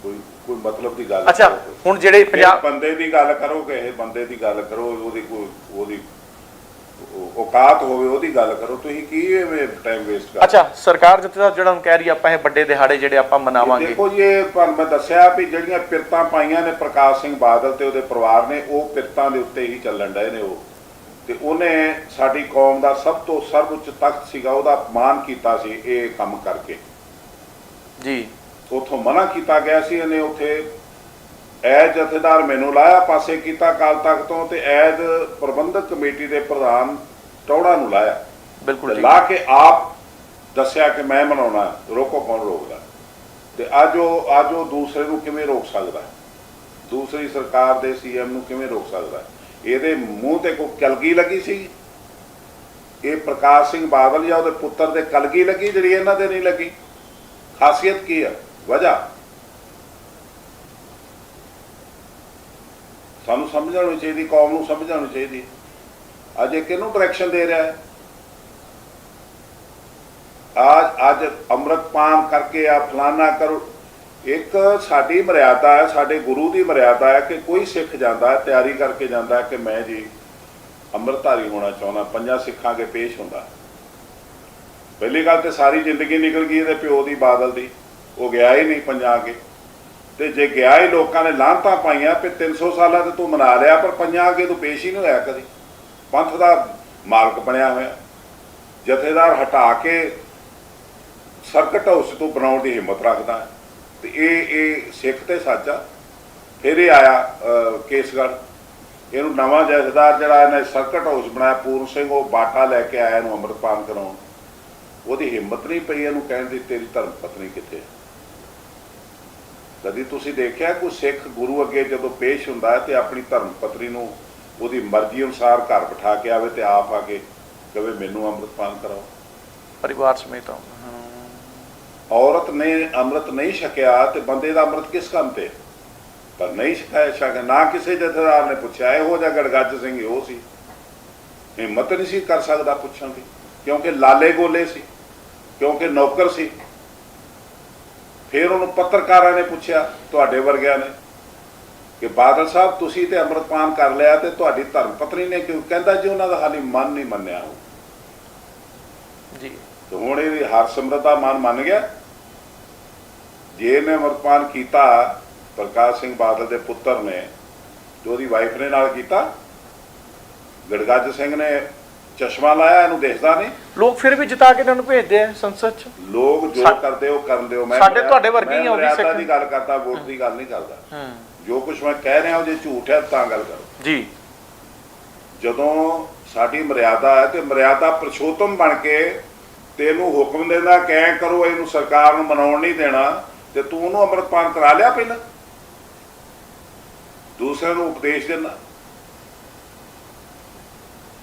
S2: ਕੋਈ ਕੋਈ ਮਤਲਬ ਦੀ ਗੱਲ
S1: ਅੱਛਾ
S2: ਕਰੋ।
S1: ਹੁਣ ਜਿਹੜੇ
S2: ਇਹ
S1: ਪੰਜਾਬ
S2: ਬੰਦੇ ਦੀ ਗੱਲ ਕਰੋ ਕਿ ਇਹ ਬੰਦੇ ਦੀ ਗੱਲ ਕਰੋ ਉਹਦੀ ਕੋਈ ਉਹਦੀ ਉਹ- ਔਕਾਤ ਹੋਵੇ ਉਹਦੀ ਗੱਲ ਕਰੋ ਤੁਸੀਂ ਕੀ ਐਵੇਂ ਟਾਈਮ ਵੇਸਟ ਕਰ
S1: ਅੱਛਾ ਸਰਕਾਰ ਜਥੇਦਾਰ ਜਿਹੜਾ ਹੁਣ ਕਹਿ ਰਹੀ ਆਪਾਂ ਇਹ ਵੱਡੇ ਦਿਹਾੜੇ ਜਿਹੜੇ ਆਪਾਂ ਮਨਾਵਾਂਗੇ।
S2: ਦੇਖੋ ਜੀ ਇਹ ਤੁਹਾਨੂੰ ਮੈਂ ਦੱਸਿਆ ਵੀ ਜਿਹੜੀਆਂ ਪਿਰਤਾਂ ਪਾਈਆਂ ਨੇ ਪ੍ਰਕਾਸ਼ ਸਿੰਘ ਬਾਦਲ ਤੇ ਉਹਦੇ ਪਰਿਵਾਰ ਨੇ ਉਹ ਪਿਰਤਾਂ ਦੇ ਉੱਤੇ ਹੀ ਚੱਲਣ ਡਏ ਨੇ ਉਹ। ਤੇ ਉਹਨੇ ਸਾਡੀ ਕੌਮ ਦਾ ਸਭ ਤੋਂ ਸਰਵਉੱਚ ਤਖਤ ਸੀਗਾ ਉਹਦਾ ਅਪਮਾਨ ਕੀਤਾ ਸੀ ਇਹ ਕੰਮ ਕਰਕੇ।
S1: ਜੀ।
S2: ਉਥੋਂ ਮਨਾ ਕੀਤਾ ਗਿਆ ਸੀ ਇਹਨੇ ਉੱਥੇ ਐ ਜਥੇਦਾਰ ਮੈਨੂੰ ਲਾਇਆ ਪਾਸੇ ਕੀਤਾ ਕਾਲ ਤਖਤ ਤੋਂ ਤੇ ਐਜ ਪ੍ਰਬੰਧਕ ਕਮੇਟੀ ਦੇ ਪ੍ਰਧਾਨ ਟੌੜਾ ਨੂੰ ਲਾਇਆ।
S1: ਬਿਲਕੁਲ
S2: ਲਾ ਕੇ ਆਪ ਦੱਸਿਆ ਕਿ ਮੈਂ ਮਨਾਉਣਾ ਰੋਕੋ ਕੌਣ ਰੋਕਦਾ? ਤੇ ਅੱਜ ਉਹ ਅੱਜ ਉਹ ਦੂਸਰੇ ਨੂੰ ਕਿਵੇਂ ਰੋਕ ਸਕਦਾ? ਦੂਸਰੀ ਸਰਕਾਰ ਦੇ ਸੀਐਮ ਨੂੰ ਕਿਵੇਂ ਰੋਕ ਸਕਦਾ? ਇਹਦੇ ਮੂੰਹ ਤੇ ਕੋਈ ਕਲਗੀ ਲੱਗੀ ਸੀ? ਇਹ ਪ੍ਰਕਾਸ਼ ਸਿੰਘ ਬਾਦਲ ਜਾਂ ਉਹਦੇ ਪੁੱਤਰ ਦੇ ਕਲਗੀ ਲੱਗੀ ਜਿਹੜੀ ਇਹਨਾਂ ਦੇ ਨਹੀਂ ਲੱਗੀ? ਖਾਸੀਅਤ ਕੀ ਹੈ ਵਜ੍ਹਾ? ਸਾਨੂੰ ਸਮਝ ਆਉਣੀ ਚਾਹੀਦੀ, ਕੌਮ ਨੂੰ ਸਮਝ ਆਉਣੀ ਚਾਹੀਦੀ। ਅੱਜ ਇਹ ਕਿਹਨੂੰ ਡਾਇਰੈਕਸ਼ਨ ਦੇ ਰਿਹਾ ਹੈ? ਅੱਜ ਅੱਜ ਅੰਮ੍ਰਿਤਪਾਨ ਕਰਕੇ ਆ, ਫਲਾਨਾ ਕਰੋ ਇੱਕ ਸਾਡੀ ਮਰਿਆਦਾ ਹੈ, ਸਾਡੇ ਗੁਰੂ ਦੀ ਮਰਿਆਦਾ ਹੈ ਕਿ ਕੋਈ ਸਿੱਖ ਜਾਂਦਾ ਹੈ, ਤਿਆਰੀ ਕਰਕੇ ਜਾਂਦਾ ਹੈ ਕਿ ਮੈਂ ਜੀ ਅੰਮ੍ਰਿਤਧਾਰੀ ਹੋਣਾ ਚਾਹੁੰਦਾ, ਪੰਜਾਂ ਸਿੱਖਾਂ ਕੇ ਪੇਸ਼ ਹੁੰਦਾ। ਪਹਿਲੀ ਗੱਲ ਤੇ ਸਾਰੀ ਜ਼ਿੰਦਗੀ ਨਿਕਲ ਗਈ ਇਹਦੇ ਪਿਓ ਦੀ, ਬਾਦਲ ਦੀ। ਉਹ ਗਿਆ ਹੀ ਨਹੀਂ ਪੰਜਾਂ ਕੇ ਤੇ ਜੇ ਗਿਆ ਹੀ, ਲੋਕਾਂ ਨੇ ਲਾਂਤਾਂ ਪਾਈਆਂ ਕਿ 300 ਸਾਲਾਂ ਤੇ ਤੂੰ ਮਨਾ ਲਿਆ, ਪਰ ਪੰਜਾਂ ਅੱਗੇ ਤੂੰ ਪੇਸ਼ ਹੀ ਨਹੀਂ ਹੋਇਆ ਕਦੀ। ਪੰਥ ਦਾ ਮਾਲਕ ਬਣਿਆ ਹੋਇਆ। ਜਥੇਦਾਰ ਹਟਾ ਕੇ ਸਰਕਟ ਹਾਊਸ ਤੋਂ ਬਣਾਉਣ ਦੀ ਹਿੰਮਤ ਰੱਖਦਾ ਹੈ। ਤੇ ਇਹ ਇਹ ਸਿੱਖ ਤੇ ਸਾਚਾ ਫਿਰ ਇਹ ਆਇਆ ਅਹ, ਇਹਨੂੰ ਨਵਾਂ ਜਥੇਦਾਰ ਜਿਹੜਾ ਇਹਨੇ ਸਰਕਟ ਹਾਊਸ ਬਣਾਇਆ ਪੂਰਨ ਸਿੰਘ ਉਹ ਬਾਟਾ ਲੈ ਕੇ ਆਇਆ ਇਹਨੂੰ ਅੰਮ੍ਰਿਤਪਾਨ ਕਰਾਉਣ। ਉਹਦੀ ਹਿੰਮਤ ਨਹੀਂ ਪਈ ਇਹਨੂੰ ਕਹਿਣ ਦੀ ਤੇਰੀ ਧਰਮ ਪਤਨੀ ਕਿੱਥੇ ਕਦੀ ਤੁਸੀਂ ਦੇਖਿਆ ਕੋਈ ਸਿੱਖ ਗੁਰੂ ਅੱਗੇ ਜਦੋਂ ਪੇਸ਼ ਹੁੰਦਾ ਤੇ ਆਪਣੀ ਧਰਮ ਪਤਨੀ ਨੂੰ ਉਹਦੀ ਮਰਜ਼ੀ ਅਨੁਸਾਰ ਘਰ ਬਿਠਾ ਕੇ ਆਵੇ ਤੇ ਆਪ ਆ ਕੇ ਕਵੇ ਮੈਨੂੰ ਅੰਮ੍ਰਿਤਪਾਨ ਕਰਾਓ
S1: ਪਰਿਵਾਰ ਸਮੇਤ ਆਉਂਦਾ
S2: ਔਰਤ ਨੇ ਅੰਮ੍ਰਿਤ ਨਹੀਂ ਛਕਿਆ ਤੇ ਬੰਦੇ ਦਾ ਅੰਮ੍ਰਿਤ ਕਿਸ ਕੰਮ ਤੇ? ਪਰ ਨਹੀਂ ਛਕਾਇਆ ਛਕ ਨਾ ਕਿਸੇ ਜਥੇਦਾਰ ਨੇ ਪੁੱਛਿਆ, ਇਹੋ ਜਿਹਾ ਗੜਗੱਜ ਸਿੰਘ ਉਹ ਸੀ। ਹਿੰਮਤ ਨਹੀਂ ਸੀ ਕਰ ਸਕਦਾ ਪੁੱਛਣ ਦੀ, ਕਿਉਂਕਿ ਲਾਲੇ ਗੋਲੇ ਸੀ, ਕਿਉਂਕਿ ਨੌਕਰ ਸੀ। ਫਿਰ ਉਹਨੂੰ ਪੱਤਰਕਾਰਾਂ ਨੇ ਪੁੱਛਿਆ, ਤੁਹਾਡੇ ਵਰਗਿਆਂ ਨੇ, ਕਿ ਬਾਦਲ ਸਾਹਿਬ, ਤੁਸੀਂ ਤੇ ਅੰਮ੍ਰਿਤਪਾਨ ਕਰ ਲਿਆ ਤੇ ਤੁਹਾਡੀ ਧਰਮ ਪਤਨੀ ਨੇ ਕਿਉਂ ਕਹਿੰਦਾ ਜੀ, ਉਹਨਾਂ ਦਾ ਹਾਲੀ ਮਨ ਨਹੀਂ ਮੰਨਿਆ ਉਹ।
S1: ਜੀ।
S2: ਤੇ ਹੁਣ ਇਹ ਹਰਸਿਮਰਤ ਮਨ ਮੰਨ ਗਿਆ। ਜੇ ਨੇ ਅਮਰਪਾਨ ਕੀਤਾ ਪ੍ਰਕਾਸ਼ ਸਿੰਘ ਬਾਦਲ ਦੇ ਪੁੱਤਰ ਨੇ ਤੇ ਉਹਦੀ ਵਾਈਫ ਨੇ ਨਾਲ ਕੀਤਾ ਗੜਗੱਜ ਸਿੰਘ ਨੇ ਚਸ਼ਮਾ ਲਾਇਆ ਇਹਨੂੰ ਦੇਖਦਾ ਨਹੀਂ।
S1: ਲੋਕ ਫਿਰ ਵੀ ਜਿਤਾ ਕੇ ਇਹਨਾਂ ਨੂੰ ਭੇਜਦੇ ਆ ਸੰਸਦ ਚ?
S2: ਲੋਕ ਜੋ
S1: ਸਾ-
S2: ਕਰਦੇ ਉਹ ਕਰਨ ਦਿਓ। ਮੈਂ
S1: ਸਾਡੇ ਤੁਹਾਡੇ ਵਰਗੇ ਹੀ ਆ ਉਹ ਵੀ ਸਿੱਖ।
S2: ਦੀ ਗੱਲ ਕਰਦਾ ਵੋਟ ਦੀ ਗੱਲ ਨਹੀਂ ਕਰਦਾ।
S1: ਹੂੰ।
S2: ਜੋ ਕੁਝ ਮੈਂ ਕਹਿ ਰਿਹਾ ਉਹ ਜੇ ਝੂਠ ਹੈ ਤਾਂ ਗੱਲ ਕਰੋ।
S1: ਜੀ।
S2: ਜਦੋਂ ਸਾਡੀ ਮਰਿਆਦਾ ਹੈ ਤੇ ਮਰਿਆਦਾ ਪ੍ਰਸ਼ੋਤਮ ਬਣ ਕੇ ਤੈਨੂੰ ਹੁਕਮ ਦਿੰਦਾ ਕਹਿ ਕਰੋ ਇਹਨੂੰ ਸਰਕਾਰ ਨੂੰ ਮਨਾਉਣ ਨਹੀਂ ਦੇਣਾ ਤੇ ਤੂੰ ਉਹਨੂੰ ਅੰਮ੍ਰਿਤਪਾਨ ਕਰਾ ਲਿਆ ਪਹਿਲਾਂ। ਦੂਸਰਿਆਂ ਨੂੰ ਉਪਦੇਸ਼ ਦੇਣਾ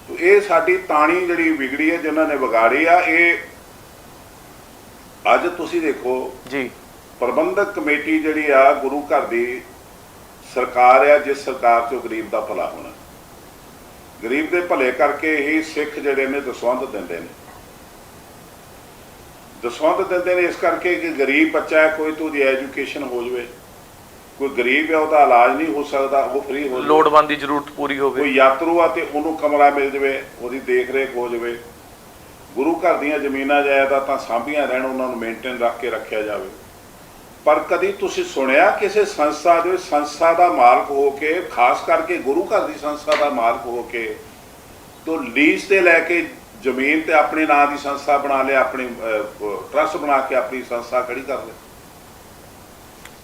S2: ਤੋ ਇਹ ਸਾਡੀ ਤਾਣੀ ਜਿਹੜੀ ਵਿਗੜੀ ਹੈ ਜਿਨ੍ਹਾਂ ਨੇ ਵਿਗਾੜੀ ਆ ਇਹ ਅੱਜ ਤੁਸੀਂ ਦੇਖੋ
S1: ਜੀ।
S2: ਪ੍ਰਬੰਧਕ ਕਮੇਟੀ ਜਿਹੜੀ ਆ ਗੁਰੂ ਘਰ ਦੀ ਸਰਕਾਰ ਆ ਜਿਸ ਸਰਕਾਰ ਚੋਂ ਗਰੀਬ ਦਾ ਭਲਾ ਹੋਣਾ। ਗਰੀਬ ਦੇ ਭਲੇ ਕਰਕੇ ਹੀ ਸਿੱਖ ਜਿਹੜੇ ਨੇ ਦਸਵੰਧ ਦਿੰਦੇ ਨੇ। ਦਸਵੰਧ ਦਿੰਦੇ ਨੇ ਇਸ ਕਰਕੇ ਕਿ ਗਰੀਬ ਬੱਚਾ ਹੈ ਕੋਈ ਤੋਂ ਦੀ ਐਜੂਕੇਸ਼ਨ ਹੋ ਜਵੇ। ਕੋਈ ਗਰੀਬ ਹੈ ਉਹਦਾ ਇਲਾਜ ਨਹੀਂ ਹੋ ਸਕਦਾ ਉਹ ਫ੍ਰੀ ਹੋ ਜਾਵੇ।
S1: ਲੋੜਵੰਦ ਦੀ ਜ਼ਰੂਰਤ ਪੂਰੀ ਹੋਵੇ।
S2: ਕੋਈ ਯਾਤਰੂ ਆ ਤੇ ਉਹਨੂੰ ਕਮਰਾ ਮਿਲ ਜਵੇ ਉਹਦੀ ਦੇਖ ਰੇਖ ਹੋ ਜਵੇ। ਗੁਰੂ ਘਰ ਦੀਆਂ ਜ਼ਮੀਨਾਂ ਜਾਇਦਾਦਾਂ ਸਾਂਭੀਆਂ ਰਹਿਣ ਉਹਨਾਂ ਨੂੰ ਮੇਨਟੇਨ ਰੱਖ ਕੇ ਰੱਖਿਆ ਜਾਵੇ। ਪਰ ਕਦੀ ਤੁਸੀਂ ਸੁਣਿਆ ਕਿਸੇ ਸੰਸਥਾ ਦੇ ਸੰਸਥਾ ਦਾ ਮਾਲਕ ਹੋ ਕੇ ਖਾਸ ਕਰਕੇ ਗੁਰੂ ਘਰ ਦੀ ਸੰਸਥਾ ਦਾ ਮਾਲਕ ਹੋ ਕੇ ਤੋਂ ਲੀਜ਼ ਤੇ ਲੈ ਕੇ ਜ਼ਮੀਨ ਤੇ ਆਪਣੇ ਨਾਂ ਦੀ ਸੰਸਥਾ ਬਣਾ ਲਿਆ ਆਪਣੀ ਟਰਸਟ ਬਣਾ ਕੇ ਆਪਣੀ ਸੰਸਥਾ ਖੜੀ ਕਰ ਲਈ।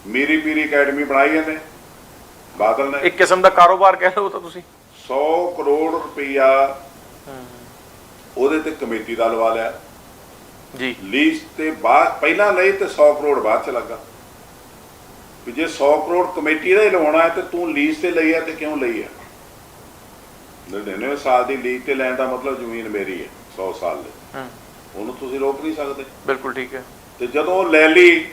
S2: ਮੀਰੀ ਪੀਰੀ ਅਕੈਡਮੀ ਬਣਾਈ ਇਹਨੇ ਬਾਦਲ ਨੇ।
S1: ਇੱਕ ਕਿਸਮ ਦਾ ਕਾਰੋਬਾਰ ਕਹਿ ਲਓ ਤਾਂ ਤੁਸੀਂ?
S2: 100 ਕਰੋੜ ਰੁਪਈਆ ਉਹਦੇ ਤੇ ਕਮੇਟੀ ਦਾ ਲਵਾ ਲਿਆ।
S1: ਜੀ।
S2: ਲੀਜ਼ ਤੇ ਬਾਅਦ ਪਹਿਲਾਂ ਲਈ ਤੇ 100 ਕਰੋੜ ਬਾਅਦ ਚ ਲੱਗਾ। ਵੀ ਜੇ 100 ਕਰੋੜ ਕਮੇਟੀ ਦਾ ਹੀ ਲਵਾਉਣਾ ਹੈ ਤੇ ਤੂੰ ਲੀਜ਼ ਤੇ ਲਈ ਹੈ ਤੇ ਕਿਉਂ ਲਈ ਹੈ? 99 ਸਾਲ ਦੀ ਲੀਜ਼ ਤੇ ਲੈਣ ਦਾ ਮਤਲਬ ਜ਼ਮੀਨ ਮੇਰੀ ਹੈ 100 ਸਾਲ ਲਈ
S1: ਹੂੰ।
S2: ਉਹਨੂੰ ਤੁਸੀਂ ਰੋਕ ਨਹੀਂ ਸਕਦੇ।
S1: ਬਿਲਕੁਲ ਠੀਕ ਹੈ।
S2: ਤੇ ਜਦੋਂ ਲੈ ਲਈ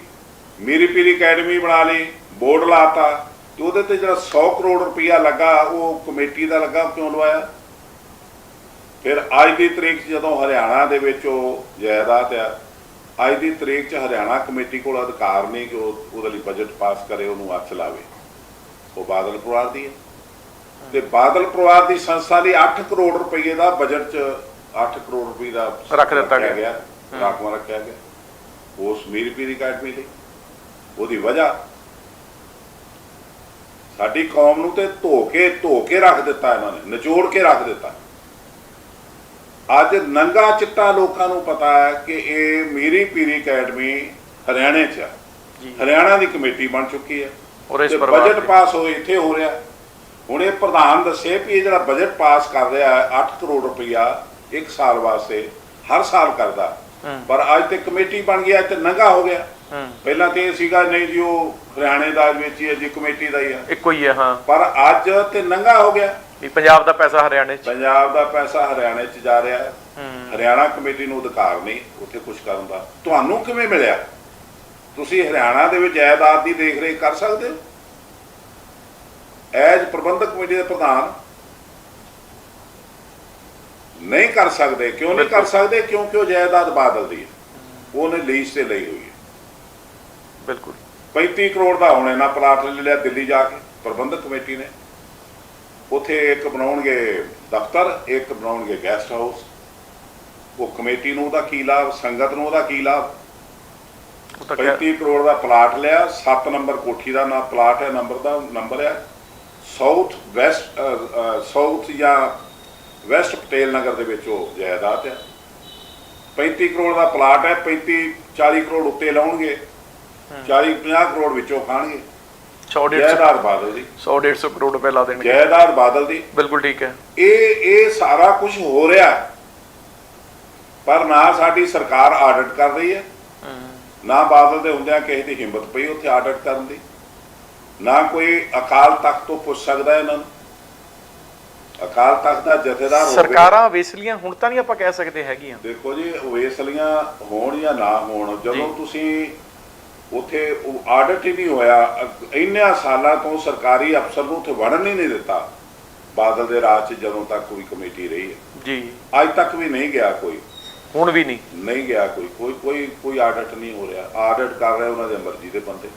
S2: ਮੀਰੀ ਪੀਰੀ ਅਕੈਡਮੀ ਬਣਾ ਲਈ ਬੋਰਡ ਲਾਤਾ ਤੇ ਉਹਦੇ ਤੇ ਜਿਹੜਾ 100 ਕਰੋੜ ਰੁਪਇਆ ਲੱਗਾ ਉਹ ਕਮੇਟੀ ਦਾ ਲੱਗਾ ਕਿਉਂ ਲਵਾਇਆ? ਫਿਰ ਅੱਜ ਦੀ ਤਰੀਕ 'ਚ ਜਦੋਂ ਹਰਿਆਣਾ ਦੇ ਵਿੱਚ ਉਹ ਜਾਇਦਾਦ ਆ ਅੱਜ ਦੀ ਤਰੀਕ 'ਚ ਹਰਿਆਣਾ ਕਮੇਟੀ ਕੋਲ ਅਧਿਕਾਰ ਨਹੀਂ ਕਿ ਉਹ ਉਹਦੇ ਲਈ ਬਜਟ ਪਾਸ ਕਰੇ ਉਹਨੂੰ ਹੱਥ ਲਾਵੇ। ਉਹ ਬਾਦਲ ਪਰਿਵਾਰ ਦੀ ਹੈ। ਤੇ ਬਾਦਲ ਪਰਿਵਾਰ ਦੀ ਸੰਸਥਾ ਲਈ 8 ਕਰੋੜ ਰੁਪਏ ਦਾ ਬਜਟ 'ਚ 8 ਕਰੋੜ ਰੁਪਏ ਦਾ
S1: ਰੱਖ ਦਿੱਤਾ ਗਿਆ।
S2: ਰਾਖਵਾਂ ਰੱਖਿਆ ਗਿਆ। ਉਸ ਮੀਰ ਪੀਰੀ ਅਕੈਡਮੀ ਲਈ। ਉਹਦੀ ਵਜ੍ਹਾ ਸਾਡੀ ਕੌਮ ਨੂੰ ਤੇ ਧੋ ਕੇ ਧੋ ਕੇ ਰੱਖ ਦਿੱਤਾ ਇਹਨਾਂ ਨੇ ਨਿਚੋੜ ਕੇ ਰੱਖ ਦਿੱਤਾ। ਅੱਜ ਨੰਗਾ ਚਿੱਟਾ ਲੋਕਾਂ ਨੂੰ ਪਤਾ ਹੈ ਕਿ ਇਹ ਮੀਰੀ ਪੀਰੀ ਅਕੈਡਮੀ ਹਰਿਆਣੇ 'ਚ
S1: ਜੀ।
S2: ਹਰਿਆਣਾ ਦੀ ਕਮੇਟੀ ਬਣ ਚੁੱਕੀ ਹੈ।
S1: ਔਰ ਇਸ
S2: ਬਜਟ ਪਾਸ ਹੋਏ ਇੱਥੇ ਹੋ ਰਿਹਾ। ਹੁਣ ਇਹ ਪ੍ਰਧਾਨ ਦੱਸੇ ਵੀ ਇਹ ਜਿਹੜਾ ਬਜਟ ਪਾਸ ਕਰ ਰਿਹਾ ਹੈ 8 ਕਰੋੜ ਰੁਪਈਆ ਇੱਕ ਸਾਲ ਵਾਸਤੇ ਹਰ ਸਾਲ ਕਰਦਾ। ਪਰ ਅੱਜ ਤੇ ਕਮੇਟੀ ਬਣ ਅੱਜ ਤੇ ਨੰਗਾ ਹੋ ਗਿਆ। ਪਹਿਲਾਂ ਤੇ ਇਹ ਸੀਗਾ ਨਹੀਂ ਜੀ ਉਹ ਹਰਿਆਣੇ ਦਾ ਵਿੱਚ ਹੀ ਹੈ ਜੀ ਕਮੇਟੀ ਦਾ ਹੀ ਹੈ।
S1: ਇੱਕੋ ਹੀ ਹੈ ਹਾਂ।
S2: ਪਰ ਅੱਜ ਤੇ ਨੰਗਾ ਹੋ ਗਿਆ।
S1: ਵੀ ਪੰਜਾਬ ਦਾ ਪੈਸਾ ਹਰਿਆਣੇ 'ਚ।
S2: ਪੰਜਾਬ ਦਾ ਪੈਸਾ ਹਰਿਆਣੇ 'ਚ ਜਾ ਰਿਹਾ ਹੈ।
S1: ਹੂੰ।
S2: ਹਰਿਆਣਾ ਕਮੇਟੀ ਨੂੰ ਅਧਿਕਾਰ ਨਹੀਂ ਉੱਥੇ ਕੁਝ ਕਰਨ ਦਾ। ਤੁਹਾਨੂੰ ਕਿਵੇਂ ਮਿਲਿਆ? ਤੁਸੀਂ ਹਰਿਆਣਾ ਦੇ ਵਿੱਚ ਜਾਇਦਾਦ ਦੀ ਦੇਖ ਰੇਖ ਕਰ ਸਕਦੇ ਹੋ? ਐਜ ਪ੍ਰਬੰਧਕ ਕਮੇਟੀ ਦੇ ਪ੍ਰਧਾਨ ਨਹੀਂ ਕਰ ਸਕਦੇ ਕਿਉਂ ਨਹੀਂ ਕਰ ਸਕਦੇ? ਕਿਉਂਕਿ ਉਹ ਜਾਇਦਾਦ ਬਾਦਲ ਦੀ ਹੈ। ਉਹਨੇ ਲੀਜ਼ ਤੇ ਲਈ ਹੋਈ ਹੈ।
S1: ਬਿਲਕੁਲ।
S2: 35 ਕਰੋੜ ਦਾ ਹੁਣ ਇਹਨਾਂ ਪਲਾਟ ਲੈ ਲਿਆ ਦਿੱਲੀ ਜਾ ਕੇ ਪ੍ਰਬੰਧਕ ਕਮੇਟੀ ਨੇ। ਉਥੇ ਇੱਕ ਬਣਾਉਣਗੇ ਦਫ਼ਤਰ ਇੱਕ ਬਣਾਉਣਗੇ ਗੈਸਟ ਹਾਊਸ ਉਹ ਕਮੇਟੀ ਨੂੰ ਉਹਦਾ ਕੀ ਲਾਭ ਸੰਗਤ ਨੂੰ ਉਹਦਾ ਕੀ ਲਾਭ?
S1: ਉਹ ਤਾਂ ਕਹਿ-
S2: 35 ਕਰੋੜ ਦਾ ਪਲਾਟ ਲਿਆ 7 ਨੰਬਰ ਕੋਠੀ ਦਾ ਨਾ ਪਲਾਟ ਹੈ ਨੰਬਰ ਦਾ ਨੰਬਰ ਹੈ। ਸਾਊਥ ਵੈਸਟ ਸਾਊਥ ਜਾਂ ਵੈਸਟ ਪਟੇਲ ਨਗਰ ਦੇ ਵਿੱਚ ਉਹ ਜਾਇਦਾਦ ਹੈ। 35 ਕਰੋੜ ਦਾ ਪਲਾਟ ਹੈ 35 40 ਕਰੋੜ ਉੱਤੇ ਲਾਉਣਗੇ 40 50 ਕਰੋੜ ਵਿੱਚੋਂ ਖਾਣਗੇ।
S1: 100 150
S2: ਜਾਇਦਾਦ ਬਾਦਲ ਦੀ।
S1: 100 150 ਕਰੋੜ ਰੁਪਏ ਲਾ ਦੇਣਗੇ।
S2: ਜਾਇਦਾਦ ਬਾਦਲ ਦੀ।
S1: ਬਿਲਕੁਲ ਠੀਕ ਹੈ।
S2: ਇਹ ਇਹ ਸਾਰਾ ਕੁਝ ਹੋ ਰਿਹਾ। ਪਰ ਨਾ ਸਾਡੀ ਸਰਕਾਰ ਆਡਿਟ ਕਰ ਰਹੀ ਹੈ।
S1: ਹੂੰ।
S2: ਨਾ ਬਾਦਲ ਦੇ ਹੁੰਦਿਆਂ ਕਿਸੇ ਦੀ ਹਿੰਮਤ ਪਈ ਉੱਥੇ ਆਡਿਟ ਕਰਨ ਦੀ। ਨਾ ਕੋਈ ਅਕਾਲ ਤਖਤ ਤੋਂ ਪੁੱਛ ਸਕਦਾ ਇਹਨਾਂ ਨੂੰ। ਅਕਾਲ ਤਖਤ ਦਾ ਜਥੇਦਾਰ ਹੋਵੇ।
S1: ਸਰਕਾਰਾਂ ਵੇਸਲੀਆਂ ਹੁਣ ਤਾਂ ਨਹੀਂ ਆਪਾਂ ਕਹਿ ਸਕਦੇ ਹੈਗੀਆਂ।
S2: ਦੇਖੋ ਜੀ ਓਵੇਸਲੀਆਂ ਹੋਣ ਜਾਂ ਨਾ ਹੋਣ ਜਦੋਂ। ਤੁਸੀਂ ਉਥੇ ਆਡਿਟ ਹੀ ਨਹੀਂ ਹੋਇਆ ਇੰਨਿਆਂ ਸਾਲਾਂ ਤੋਂ ਸਰਕਾਰੀ ਅਫਸਰ ਨੂੰ ਉੱਥੇ ਵੜਨ ਹੀ ਨਹੀਂ ਦਿੱਤਾ। ਬਾਦਲ ਦੇ ਰਾਜ 'ਚ ਜਦੋਂ ਤੱਕ ਕੋਈ ਕਮੇਟੀ ਰਹੀ ਹੈ।
S1: ਜੀ।
S2: ਅੱਜ ਤੱਕ ਵੀ ਨਹੀਂ ਗਿਆ ਕੋਈ।
S1: ਹੁਣ ਵੀ ਨਹੀਂ।
S2: ਨਹੀਂ ਗਿਆ ਕੋਈ। ਕੋਈ ਕੋਈ ਕੋਈ ਆਡਿਟ ਨਹੀਂ ਹੋ ਰਿਹਾ। ਆਡਿਟ ਕਰ ਰਹੇ ਉਹਨਾਂ ਦੇ ਮਰਜ਼ੀ ਦੇ ਬੰਦੇ।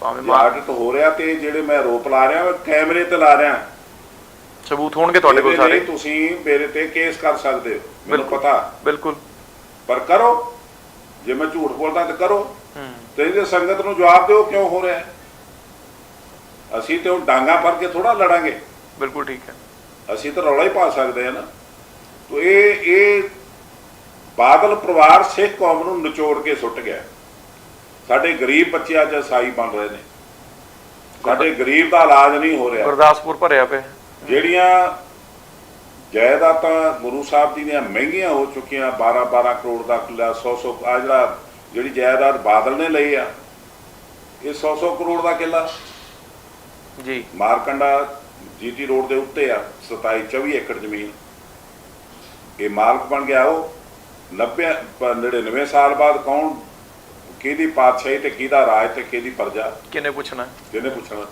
S1: ਭਾਵੇਂ
S2: ਜੇ
S1: ਮਾਰ
S2: ਆਡਿਟ ਹੋ ਰਿਹਾ ਤੇ ਜਿਹੜੇ ਮੈਂ ਆਰੋਪ ਲਾ ਰਿਹਾ ਕੈਮਰੇ ਤੇ ਲਾ ਰਿਹਾ।
S1: ਸਬੂਤ ਹੋਣਗੇ ਤੁਹਾਡੇ ਕੋਲ ਸਾਰੇ?
S2: ਤੁਸੀਂ ਮੇਰੇ ਤੇ ਕੇਸ ਕਰ ਸਕਦੇ ਹੋ ਮੈਨੂੰ। ਪਤਾ।
S1: ਬਿਲਕੁਲ।
S2: ਪਰ ਕਰੋ ਜੇ ਮੈਂ ਝੂਠ ਬੋਲਦਾ ਤਾਂ ਕਰੋ। ਤੇ ਇਹਦੇ ਸੰਗਤ ਨੂੰ ਜਵਾਬ ਦਿਓ ਕਿਉਂ ਹੋ ਰਿਹਾ? ਅਸੀਂ ਤੇ ਹੁਣ ਡਾਂਗਾ ਫੜ ਕੇ ਥੋੜਾ ਲੜਾਂਗੇ।
S1: ਬਿਲਕੁਲ ਠੀਕ ਹੈ।
S2: ਅਸੀਂ ਤਾਂ ਰੌਲਾ ਹੀ ਪਾ ਸਕਦੇ ਹਾਂ ਨਾ। ਤੋ ਇਹ ਇਹ ਬਾਦਲ ਪਰਿਵਾਰ ਸਿੱਖ ਕੌਮ ਨੂੰ ਨਿਚੋੜ ਕੇ ਸੁੱਟ ਗਿਆ। ਸਾਡੇ ਗਰੀਬ ਬੱਚੇ ਅੱਜ ਸਾਈ ਬਣ ਰਹੇ ਨੇ। ਸਾਡੇ ਗਰੀਬ ਦਾ ਇਲਾਜ ਨਹੀਂ ਹੋ ਰਿਹਾ।
S1: ਗੁਰਦਾਸਪੁਰ ਭਰਿਆ ਪਿਆ।
S2: ਜਿਹੜੀਆਂ ਜਾਇਦਾਦਾਂ ਗੁਰੂ ਸਾਹਿਬ ਜੀ ਦੀਆਂ ਮਹਿੰਗੀਆਂ ਹੋ ਚੁੱਕੀਆਂ 12 12 ਕਰੋੜ ਦਾ ਕਿੱਲਾ 100 100 ਆ ਜਿਹੜਾ ਜਿਹੜੀ ਜਾਇਦਾਦ ਬਾਦਲ ਨੇ ਲਈ ਆ ਇਹ 100 100 ਕਰੋੜ ਦਾ ਕਿੱਲਾ।
S1: ਜੀ।
S2: ਮਾਰਕੰਡਾ ਜੀਟੀ ਰੋਡ ਦੇ ਉੱਤੇ ਆ 27 24 ਏਕੜ ਜ਼ਮੀਨ। ਇਹ ਮਾਲਕ ਬਣ ਗਿਆ ਉਹ। 90 ਪ- 99 ਸਾਲ ਬਾਅਦ ਕੌਣ ਕਿਹਦੀ ਪਾਤਸ਼ਾਹੀ ਤੇ ਕਿਹਦਾ ਰਾਜ ਤੇ ਕਿਹਦੀ ਪ੍ਰਜਾ?
S1: ਕਿਹਨੇ ਪੁੱਛਣਾ?
S2: ਕਿਹਨੇ ਪੁੱਛਣਾ?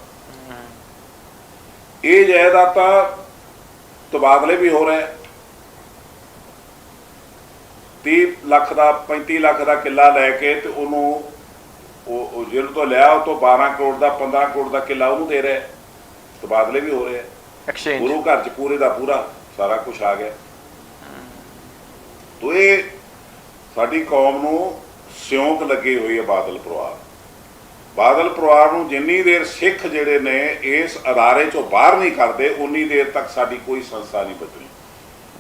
S2: ਇਹ ਜਾਇਦਾਦਾਂ ਤਬਾਦਲੇ ਵੀ ਹੋ ਰਹੇ 30 ਲੱਖ ਦਾ 35 ਲੱਖ ਦਾ ਕਿੱਲਾ ਲੈ ਕੇ ਤੇ ਉਹਨੂੰ ਉਹ ਜਿਹਨੂੰ ਤੋਂ ਲਿਆ ਉਹ ਤੋਂ 12 ਕਰੋੜ ਦਾ 15 ਕਰੋੜ ਦਾ ਕਿੱਲਾ ਉਹਨੂੰ ਦੇ ਰਿਹਾ। ਤਬਾਦਲੇ ਵੀ ਹੋ ਰਹੇ ਆ
S1: ਐਕਸਚੇਂਜ
S2: ਗੁਰੂ ਘਰ ਚ ਪੂਰੇ ਦਾ ਪੂਰਾ ਸਾਰਾ ਕੁਝ ਆ ਗਿਆ। ਤੋ ਇਹ ਸਾਡੀ ਕੌਮ ਨੂੰ ਸਿਉਂਕ ਲੱਗੀ ਹੋਈ ਹੈ ਬਾਦਲ ਪਰਿਵਾਰ। ਬਾਦਲ ਪਰਿਵਾਰ ਨੂੰ ਜਿੰਨੀ ਦੇਰ ਸਿੱਖ ਜਿਹੜੇ ਨੇ ਇਸ ਅਦਾਰੇ ਚੋਂ ਬਾਹਰ ਨਹੀਂ ਕਰਦੇ ਉਨੀ ਦੇਰ ਤੱਕ ਸਾਡੀ ਕੋਈ ਸੰਸਥਾ ਨਹੀਂ ਬਚਣੀ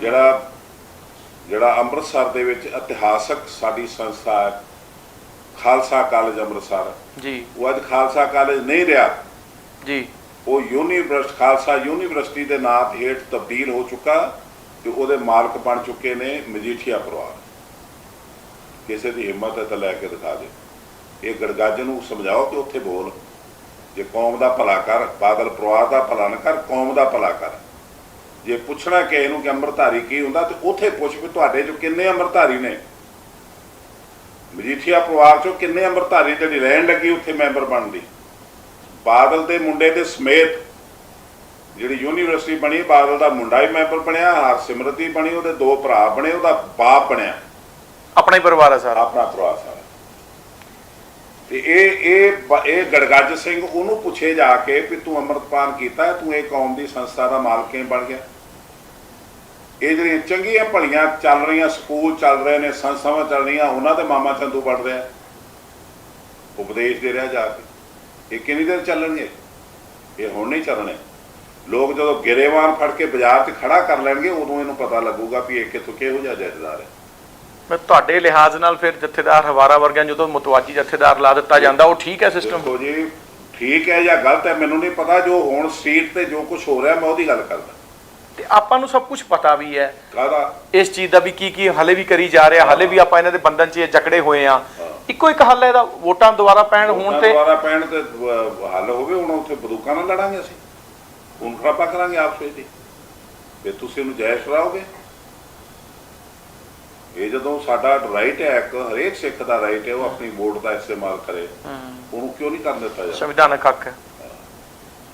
S2: ਜਿਹੜਾ ਜਿਹੜਾ ਅੰਮ੍ਰਿਤਸਰ ਦੇ ਵਿੱਚ ਇਤਿਹਾਸਕ ਸਾਡੀ ਸੰਸਥਾ ਹੈ ਖਾਲਸਾ ਕਾਲਜ ਅੰਮ੍ਰਿਤਸਰ।
S1: ਜੀ।
S2: ਉਹ ਅੱਜ ਖਾਲਸਾ ਕਾਲਜ ਨਹੀਂ ਰਿਹਾ।
S1: ਜੀ।
S2: ਉਹ ਯੂਨੀਵਰਸਿਟੀ ਖਾਲਸਾ ਯੂਨੀਵਰਸਿਟੀ ਦੇ ਨਾਂ ਹੇਠ ਤਬਦੀਲ ਹੋ ਚੁੱਕਾ ਤੇ ਉਹਦੇ ਮਾਲਕ ਬਣ ਚੁੱਕੇ ਨੇ ਮਜੀਠੀਆ ਪਰਿਵਾਰ। ਕਿਸੇ ਦੀ ਹਿੰਮਤ ਹੈ ਤਾਂ ਲੈ ਕੇ ਦਿਖਾ ਦੇ। ਇਹ ਗੜਗੱਜ ਨੂੰ ਸਮਝਾਓ ਕਿ ਉੱਥੇ ਬੋਲ। ਜੇ ਕੌਮ ਦਾ ਭਲਾ ਕਰ, ਬਾਦਲ ਪਰਿਵਾਰ ਦਾ ਭਲਾ ਨਾ ਕਰ, ਕੌਮ ਦਾ ਭਲਾ ਕਰ। ਜੇ ਪੁੱਛਣਾ ਕਿ ਇਹਨੂੰ ਕਿ ਅੰਮ੍ਰਿਤਧਾਰੀ ਕੀ ਹੁੰਦਾ, ਤੇ ਉੱਥੇ ਪੁੱਛ ਵੀ ਤੁਹਾਡੇ ਚੋਂ ਕਿੰਨੇ ਅੰਮ੍ਰਿਤਧਾਰੀ ਨੇ। ਮਜੀਠੀਆ ਪਰਿਵਾਰ ਚੋਂ ਕਿੰਨੇ ਅੰਮ੍ਰਿਤਧਾਰੀ ਜਿਹੜੀ ਰਹਿਣ ਲੱਗੀ, ਉੱਥੇ ਮੈਂਬਰ ਬਣਦੀ ਬਾਦਲ ਦੇ ਮੁੰਡੇ ਦੇ ਸਮੇਤ ਜਿਹੜੀ ਯੂਨੀਵਰਸਿਟੀ ਬਣੀ, ਬਾਦਲ ਦਾ ਮੁੰਡਾ ਹੀ ਮੈਂਬਰ ਬਣਿਆ, ਹਰਸਿਮਰਤੀ ਬਣੀ, ਉਹਦੇ ਦੋ ਭਰਾ ਬਣੇ, ਉਹਦਾ ਬਾਪ ਬਣਿਆ।
S1: ਆਪਣਾ ਹੀ ਪਰਿਵਾਰ ਹੈ ਸਾਰਾ।
S2: ਆਪਣਾ ਪਰਿਵਾਰ ਸਾਰਾ। ਤੇ ਇਹ ਇਹ ਇਹ ਗੜਗੱਜ ਸਿੰਘ ਉਹਨੂੰ ਪੁੱਛੇ ਜਾ ਕੇ ਵੀ ਤੂੰ ਅੰਮ੍ਰਿਤਪਾਨ ਕੀਤਾ ਹੈ, ਤੂੰ ਇਹ ਕੌਮ ਦੀ ਸੰਸਥਾ ਦਾ ਮਾਲਕ ਕਿਵੇਂ ਬਣ ਗਿਆ? ਇਹ ਜਿਹੜੀਆਂ ਚੰਗੀਆਂ ਭਲੀਆਂ ਚੱਲ ਰਹੀਆਂ ਸਕੂਲ ਚੱਲ ਰਹੇ ਨੇ ਸੰਸਥਾਵਾਂ ਚੱਲ ਰਹੀਆਂ ਉਹਨਾਂ ਤੇ ਮਾਮਾ ਚੰਦੂ ਪੜ ਰਿਹਾ ਉਪਦੇਸ਼ ਦੇ ਰਿਹਾ ਜਾ ਕੇ। ਇਹ ਕਿੰਨੀ ਦੇਰ ਚੱਲਣਗੇ? ਇਹ ਹੁਣ ਨਹੀਂ ਚੱਲਣੇ। ਲੋਕ ਜਦੋਂ ਗਿਰੇਵਾਨ ਫੜ ਕੇ ਬਾਜ਼ਾਰ 'ਚ ਖੜਾ ਕਰ ਲੈਣਗੇ ਉਦੋਂ ਇਹਨੂੰ ਪਤਾ ਲੱਗੂਗਾ ਵੀ ਇਹ ਕਿੱਥੋਂ ਕਿਹੋ ਜਿਹਾ ਜਥੇਦਾਰ ਹੈ।
S1: ਮੈਂ ਤੁਹਾਡੇ ਲਿਹਾਜ਼ ਨਾਲ ਫਿਰ ਜਥੇਦਾਰ ਹਵਾਰਾ ਵਰਗਿਆਂ ਜਦੋਂ ਮਤਵਾਜੀ ਜਥੇਦਾਰ ਲਾ ਦਿੱਤਾ ਜਾਂਦਾ ਉਹ ਠੀਕ ਹੈ ਸਿਸਟਮ
S2: ਦੇਖੋ ਜੀ ਠੀਕ ਹੈ ਜਾਂ ਗਲਤ ਹੈ ਮੈਨੂੰ ਨਹੀਂ ਪਤਾ ਜੋ ਹੁਣ ਸਟਰੀਟ ਤੇ ਜੋ ਕੁਝ ਹੋ ਰਿਹਾ ਮੈਂ ਉਹਦੀ ਗੱਲ ਕਰਦਾ।
S1: ਤੇ ਆਪਾਂ ਨੂੰ ਸਭ ਕੁਝ ਪਤਾ ਵੀ ਹੈ।
S2: ਕਾਹਦਾ?
S1: ਇਸ ਚੀਜ਼ ਦਾ ਵੀ ਕੀ ਕੀ ਹਲੇ ਵੀ ਕਰੀ ਜਾ ਰਿਹਾ ਹਲੇ ਵੀ ਆਪਾਂ ਇਹਨਾਂ ਦੇ ਬੰਧਨ 'ਚ ਜਕੜੇ ਹੋਏ ਆ ਇੱਕੋ ਇੱਕ ਹੱਲ ਹੈ ਇਹਦਾ ਵੋਟਾਂ ਦੁਬਾਰਾ ਪੈਣ ਹੋਣ ਤੇ
S2: ਦੁਬਾਰਾ ਪੈਣ ਤੇ ਅਹ, ਹੱਲ ਹੋਵੇ ਹੁਣ ਉੱਥੇ ਬੰਦੂਕਾਂ ਨਾਲ ਲੜਾਂਗੇ ਅਸੀਂ। ਹੁਣ ਖਰਾਬਾ ਕਰਾਂਗੇ ਆਪਸ ਹੀ ਤੇ ਤੁਸੀਂ ਉਹਨੂੰ ਜਾਇਜ਼ ਕਰਾਓਗੇ ਇਹ ਜਦੋਂ ਸਾਡਾ ਰਾਈਟ ਹੈ ਇੱਕ ਹਰੇਕ ਸਿੱਖ ਦਾ ਰਾਈਟ ਹੈ ਉਹ ਆਪਣੀ ਵੋਟ ਦਾ ਇਸਤੇਮਾਲ ਕਰੇ। ਉਹਨੂੰ ਕਿਉਂ ਨਹੀਂ ਕਰਨ ਦਿੱਤਾ ਜਾਂਦਾ?
S1: ਸੰਵਿਧਾਨਕ ਹੱਕ। ਹੈ।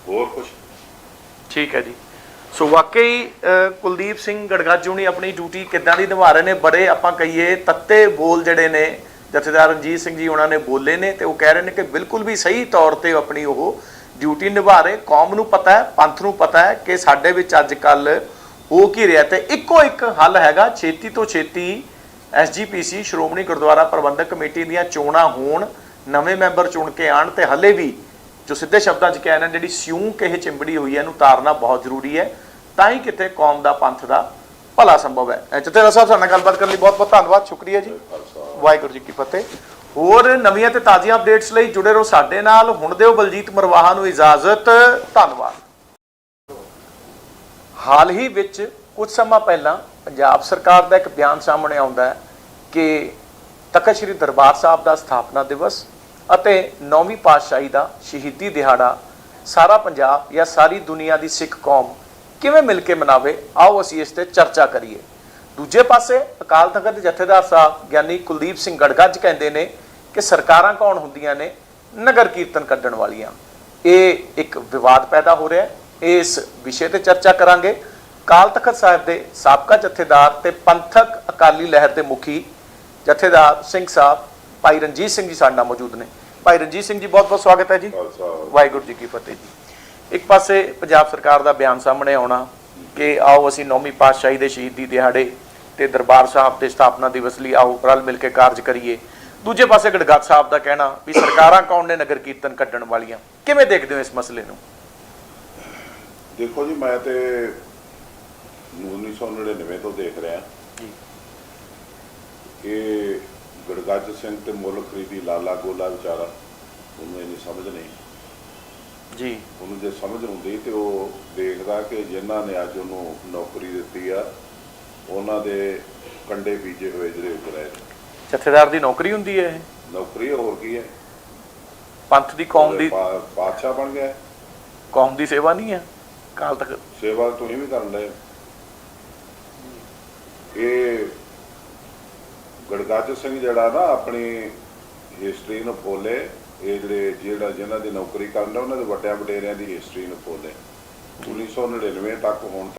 S2: ਹੋਰ ਕੁਝ
S1: ਠੀਕ ਹੈ ਜੀ। ਸੋ ਵਾਕਈ ਕੁਲਦੀਪ ਸਿੰਘ ਗੜਗਾਜੂ ਨੇ ਆਪਣੀ ਡਿਊਟੀ ਕਿੱਦਾਂ ਦੀ ਨਿਭਾ ਰਹੇ ਨੇ? ਬੜੇ ਆਪਾਂ ਕਹੀਏ ਤੱਤੇ ਬੋਲ ਜਿਹੜੇ ਨੇ ਜਥੇਦਾਰ ਰਣਜੀਤ ਸਿੰਘ ਜੀ ਉਹਨਾਂ ਨੇ ਬੋਲੇ ਨੇ ਤੇ ਉਹ ਕਹਿ ਰਹੇ ਨੇ ਕਿ ਬਿਲਕੁਲ ਵੀ ਸਹੀ ਤੌਰ ਤੇ ਆਪਣੀ ਉਹ ਡਿਊਟੀ ਨਿਭਾ ਰਹੇ। ਕੌਮ ਨੂੰ ਪਤਾ ਹੈ ਪੰਥ ਨੂੰ ਪਤਾ ਹੈ ਕਿ ਸਾਡੇ ਵਿੱਚ ਅੱਜ ਕੱਲ ਹੋ ਕੀ ਰਿਹਾ ਤੇ ਇੱਕੋ ਇੱਕ ਹੱਲ ਹੈਗਾ ਛੇਤੀ ਤੋਂ ਛੇਤੀ ਐਸਜੀਪੀਸੀ ਸ਼੍ਰੋਮਣੀ ਗੁਰਦੁਆਰਾ ਪ੍ਰਬੰਧਕ ਕਮੇਟੀ ਦੀਆਂ ਚੋਣਾਂ ਹੋਣ ਨਵੇਂ ਮੈਂਬਰ ਚੁਣ ਕੇ ਆਣ ਤੇ ਹੱਲੇ ਵੀ ਜੋ ਸਿੱਧੇ ਸ਼ਬਦਾਂ 'ਚ ਕਹਿਣਾ ਜਿਹੜੀ ਸਿਉਂਕ ਇਹ ਚਿੰਬੜੀ ਹੋਈ ਹੈ ਇਹਨੂੰ ਤਾਰਨਾ ਬਹੁਤ ਜ਼ਰੂਰੀ ਹੈ। ਤਾਂ ਹੀ ਕਿਤੇ ਕੌਮ ਦਾ ਪੰਥ ਦਾ ਭਲਾ ਸੰਭਵ ਹੈ। ਜਥੇਦਾਰ ਸਾਹਿਬ ਸਾਡੇ ਨਾਲ ਗੱਲਬਾਤ ਕਰਨ ਲਈ ਬਹੁਤ ਬਹੁਤ ਧੰਨਵਾਦ ਸ਼ੁਕਰੀਆ ਜੀ। ਵਾਹਿਗੁਰੂ ਜੀ ਕੀ ਫਤਿਹ। ਹੋਰ ਨਵੀਆਂ ਤੇ ਤਾਜ਼ੀਆਂ ਅਪਡੇਟਸ ਲਈ ਜੁੜੇ ਰਹੋ ਸਾਡੇ ਨਾਲ। ਹੁਣ ਦਿਓ ਬਲਜੀਤ ਮਰਵਾਹਾ ਨੂੰ ਇਜਾਜ਼ਤ। ਧੰਨਵਾਦ। ਹਾਲ ਹੀ ਵਿੱਚ ਕੁਝ ਸਮਾਂ ਪਹਿਲਾਂ ਪੰਜਾਬ ਸਰਕਾਰ ਦਾ ਇੱਕ ਬਿਆਨ ਸਾਹਮਣੇ ਆਉਂਦਾ ਹੈ ਕਿ ਤਖਤ ਸ੍ਰੀ ਦਰਬਾਰ ਸਾਹਿਬ ਦਾ ਸਥਾਪਨਾ ਦਿਵਸ ਅਤੇ ਨੌਵੀਂ ਪਾਤਸ਼ਾਹੀ ਦਾ ਸ਼ਹੀਦੀ ਦਿਹਾੜਾ ਸਾਰਾ ਪੰਜਾਬ ਜਾਂ ਸਾਰੀ ਦੁਨੀਆ ਦੀ ਸਿੱਖ ਕੌਮ ਕਿਵੇਂ ਮਿਲ ਕੇ ਮਨਾਵੇ, ਆਓ ਅਸੀਂ ਇਸ ਤੇ ਚਰਚਾ ਕਰੀਏ। ਦੂਜੇ ਪਾਸੇ ਅਕਾਲ ਤਖਤ ਦੇ ਜਥੇਦਾਰ ਸਾਹਿਬ ਗਿਆਨੀ ਕੁਲਦੀਪ ਸਿੰਘ ਗੜਗੱਜ ਕਹਿੰਦੇ ਨੇ ਕਿ ਸਰਕਾਰਾਂ ਕੌਣ ਹੁੰਦੀਆਂ ਨੇ? ਨਗਰ ਕੀਰਤਨ ਕੱਢਣ ਵਾਲੀਆਂ। ਇਹ ਇੱਕ ਵਿਵਾਦ ਪੈਦਾ ਹੋ ਰਿਹਾ ਹੈ। ਇਸ ਵਿਸ਼ੇ ਤੇ ਚਰਚਾ ਕਰਾਂਗੇ। ਕਾਲ ਤਖਤ ਸਾਹਿਬ ਦੇ ਸਾਬਕਾ ਜਥੇਦਾਰ ਤੇ ਪੰਥਕ ਅਕਾਲੀ ਲਹਿਰ ਦੇ ਮੁਖੀ ਜਥੇਦਾਰ ਸਿੰਘ ਸਾਹਿਬ ਭਾਈ ਰਣਜੀਤ ਸਿੰਘ ਜੀ ਸਾਡੇ ਨਾਲ ਮੌਜੂਦ ਨੇ। ਭਾਈ ਰਣਜੀਤ ਸਿੰਘ ਜੀ ਬਹੁਤ ਬਹੁਤ ਸਵਾਗਤ ਹੈ ਜੀ। ਵਾਹਿਗੁਰੂ ਜੀ ਕੀ ਫਤਿਹ ਜੀ। ਇੱਕ ਪਾਸੇ ਪੰਜਾਬ ਸਰਕਾਰ ਦਾ ਬਿਆਨ ਸਾਹਮਣੇ ਆਉਣਾ ਕਿ ਆਓ ਅਸੀਂ ਨੌਵੀਂ ਪਾਤਸ਼ਾਹੀ ਦੇ ਸ਼ਹੀਦੀ ਦਿਹਾੜੇ ਤੇ ਦਰਬਾਰ ਸਾਹਿਬ ਦੇ ਸਥਾਪਨਾ ਦਿਵਸ ਲਈ ਆਓ ਰਲ ਮਿਲ ਕੇ ਕਾਰਜ ਕਰੀਏ। ਦੂਜੇ ਪਾਸੇ ਗੜਗੱਜ ਸਾਹਿਬ ਦਾ ਕਹਿਣਾ ਵੀ ਸਰਕਾਰਾਂ ਕੌਣ ਨੇ ਨਗਰ ਕੀਰਤਨ ਕੱਢਣ ਵਾਲੀਆਂ? ਕਿਵੇਂ ਦੇਖਦੇ ਹੋ ਇਸ ਮਸਲੇ ਨੂੰ?
S2: ਦੇਖੋ ਜੀ ਮੈਂ ਤੇ 1999 ਤੋਂ ਦੇਖ ਰਿਹਾ। ਇਹ ਗੜਗੱਜ ਸਿੰਘ ਤੇ ਮੁੱਲ ਖਰੀਦੀ ਲਾਲਾ ਗੋਲਾ ਵਿਚਾਰਾ ਉਹਨੂੰ ਇੰਨੀ ਸਮਝ ਨਹੀਂ।
S1: ਜੀ।
S2: ਉਹਨੂੰ ਜੇ ਸਮਝ ਹੁੰਦੀ ਤੇ ਉਹ ਦੇਖਦਾ ਕਿ ਜਿਨ੍ਹਾਂ ਨੇ ਅੱਜ ਉਹਨੂੰ ਨੌਕਰੀ ਦਿੱਤੀ ਆ ਉਹਨਾਂ ਦੇ ਕੰਡੇ ਬੀਜੇ ਹੋਏ ਜਿਹੜੇ ਰਹੇ ਨੇ।
S1: ਜਥੇਦਾਰ ਦੀ ਨੌਕਰੀ ਹੁੰਦੀ ਹੈ ਇਹ?
S2: ਨੌਕਰੀ ਹੋਰ ਕੀ ਹੈ?
S1: ਪੰਥ ਦੀ ਕੌਮ ਦੀ
S2: ਪਾ- ਬਾਦਸ਼ਾਹ ਬਣ ਗਿਆ।
S1: ਕੌਮ ਦੀ ਸੇਵਾ ਨਹੀਂ ਹੈ? ਕਾਲ ਤੱਕ।
S2: ਸੇਵਾ ਤੁਸੀਂ ਵੀ ਕਰਨ ਲਏ ਇਹ ਗੜਗੱਜ ਸਿੰਘ ਜਿਹੜਾ ਨਾ ਆਪਣੀ ਹਿਸਟਰੀ ਨੂੰ ਫੋਲੇ, ਇਹ ਜਿਹੜੇ ਜਿਹੜਾ ਜਿਹਨਾਂ ਦੀ ਨੌਕਰੀ ਕਰਨ ਦਾ ਉਹਨਾਂ ਦੇ ਵੱਡਿਆਂ ਵਡੇਰਿਆਂ ਦੀ ਹਿਸਟਰੀ ਨੂੰ ਫੋਲੇ। 1999 ਤੱਕ ਹੁਣ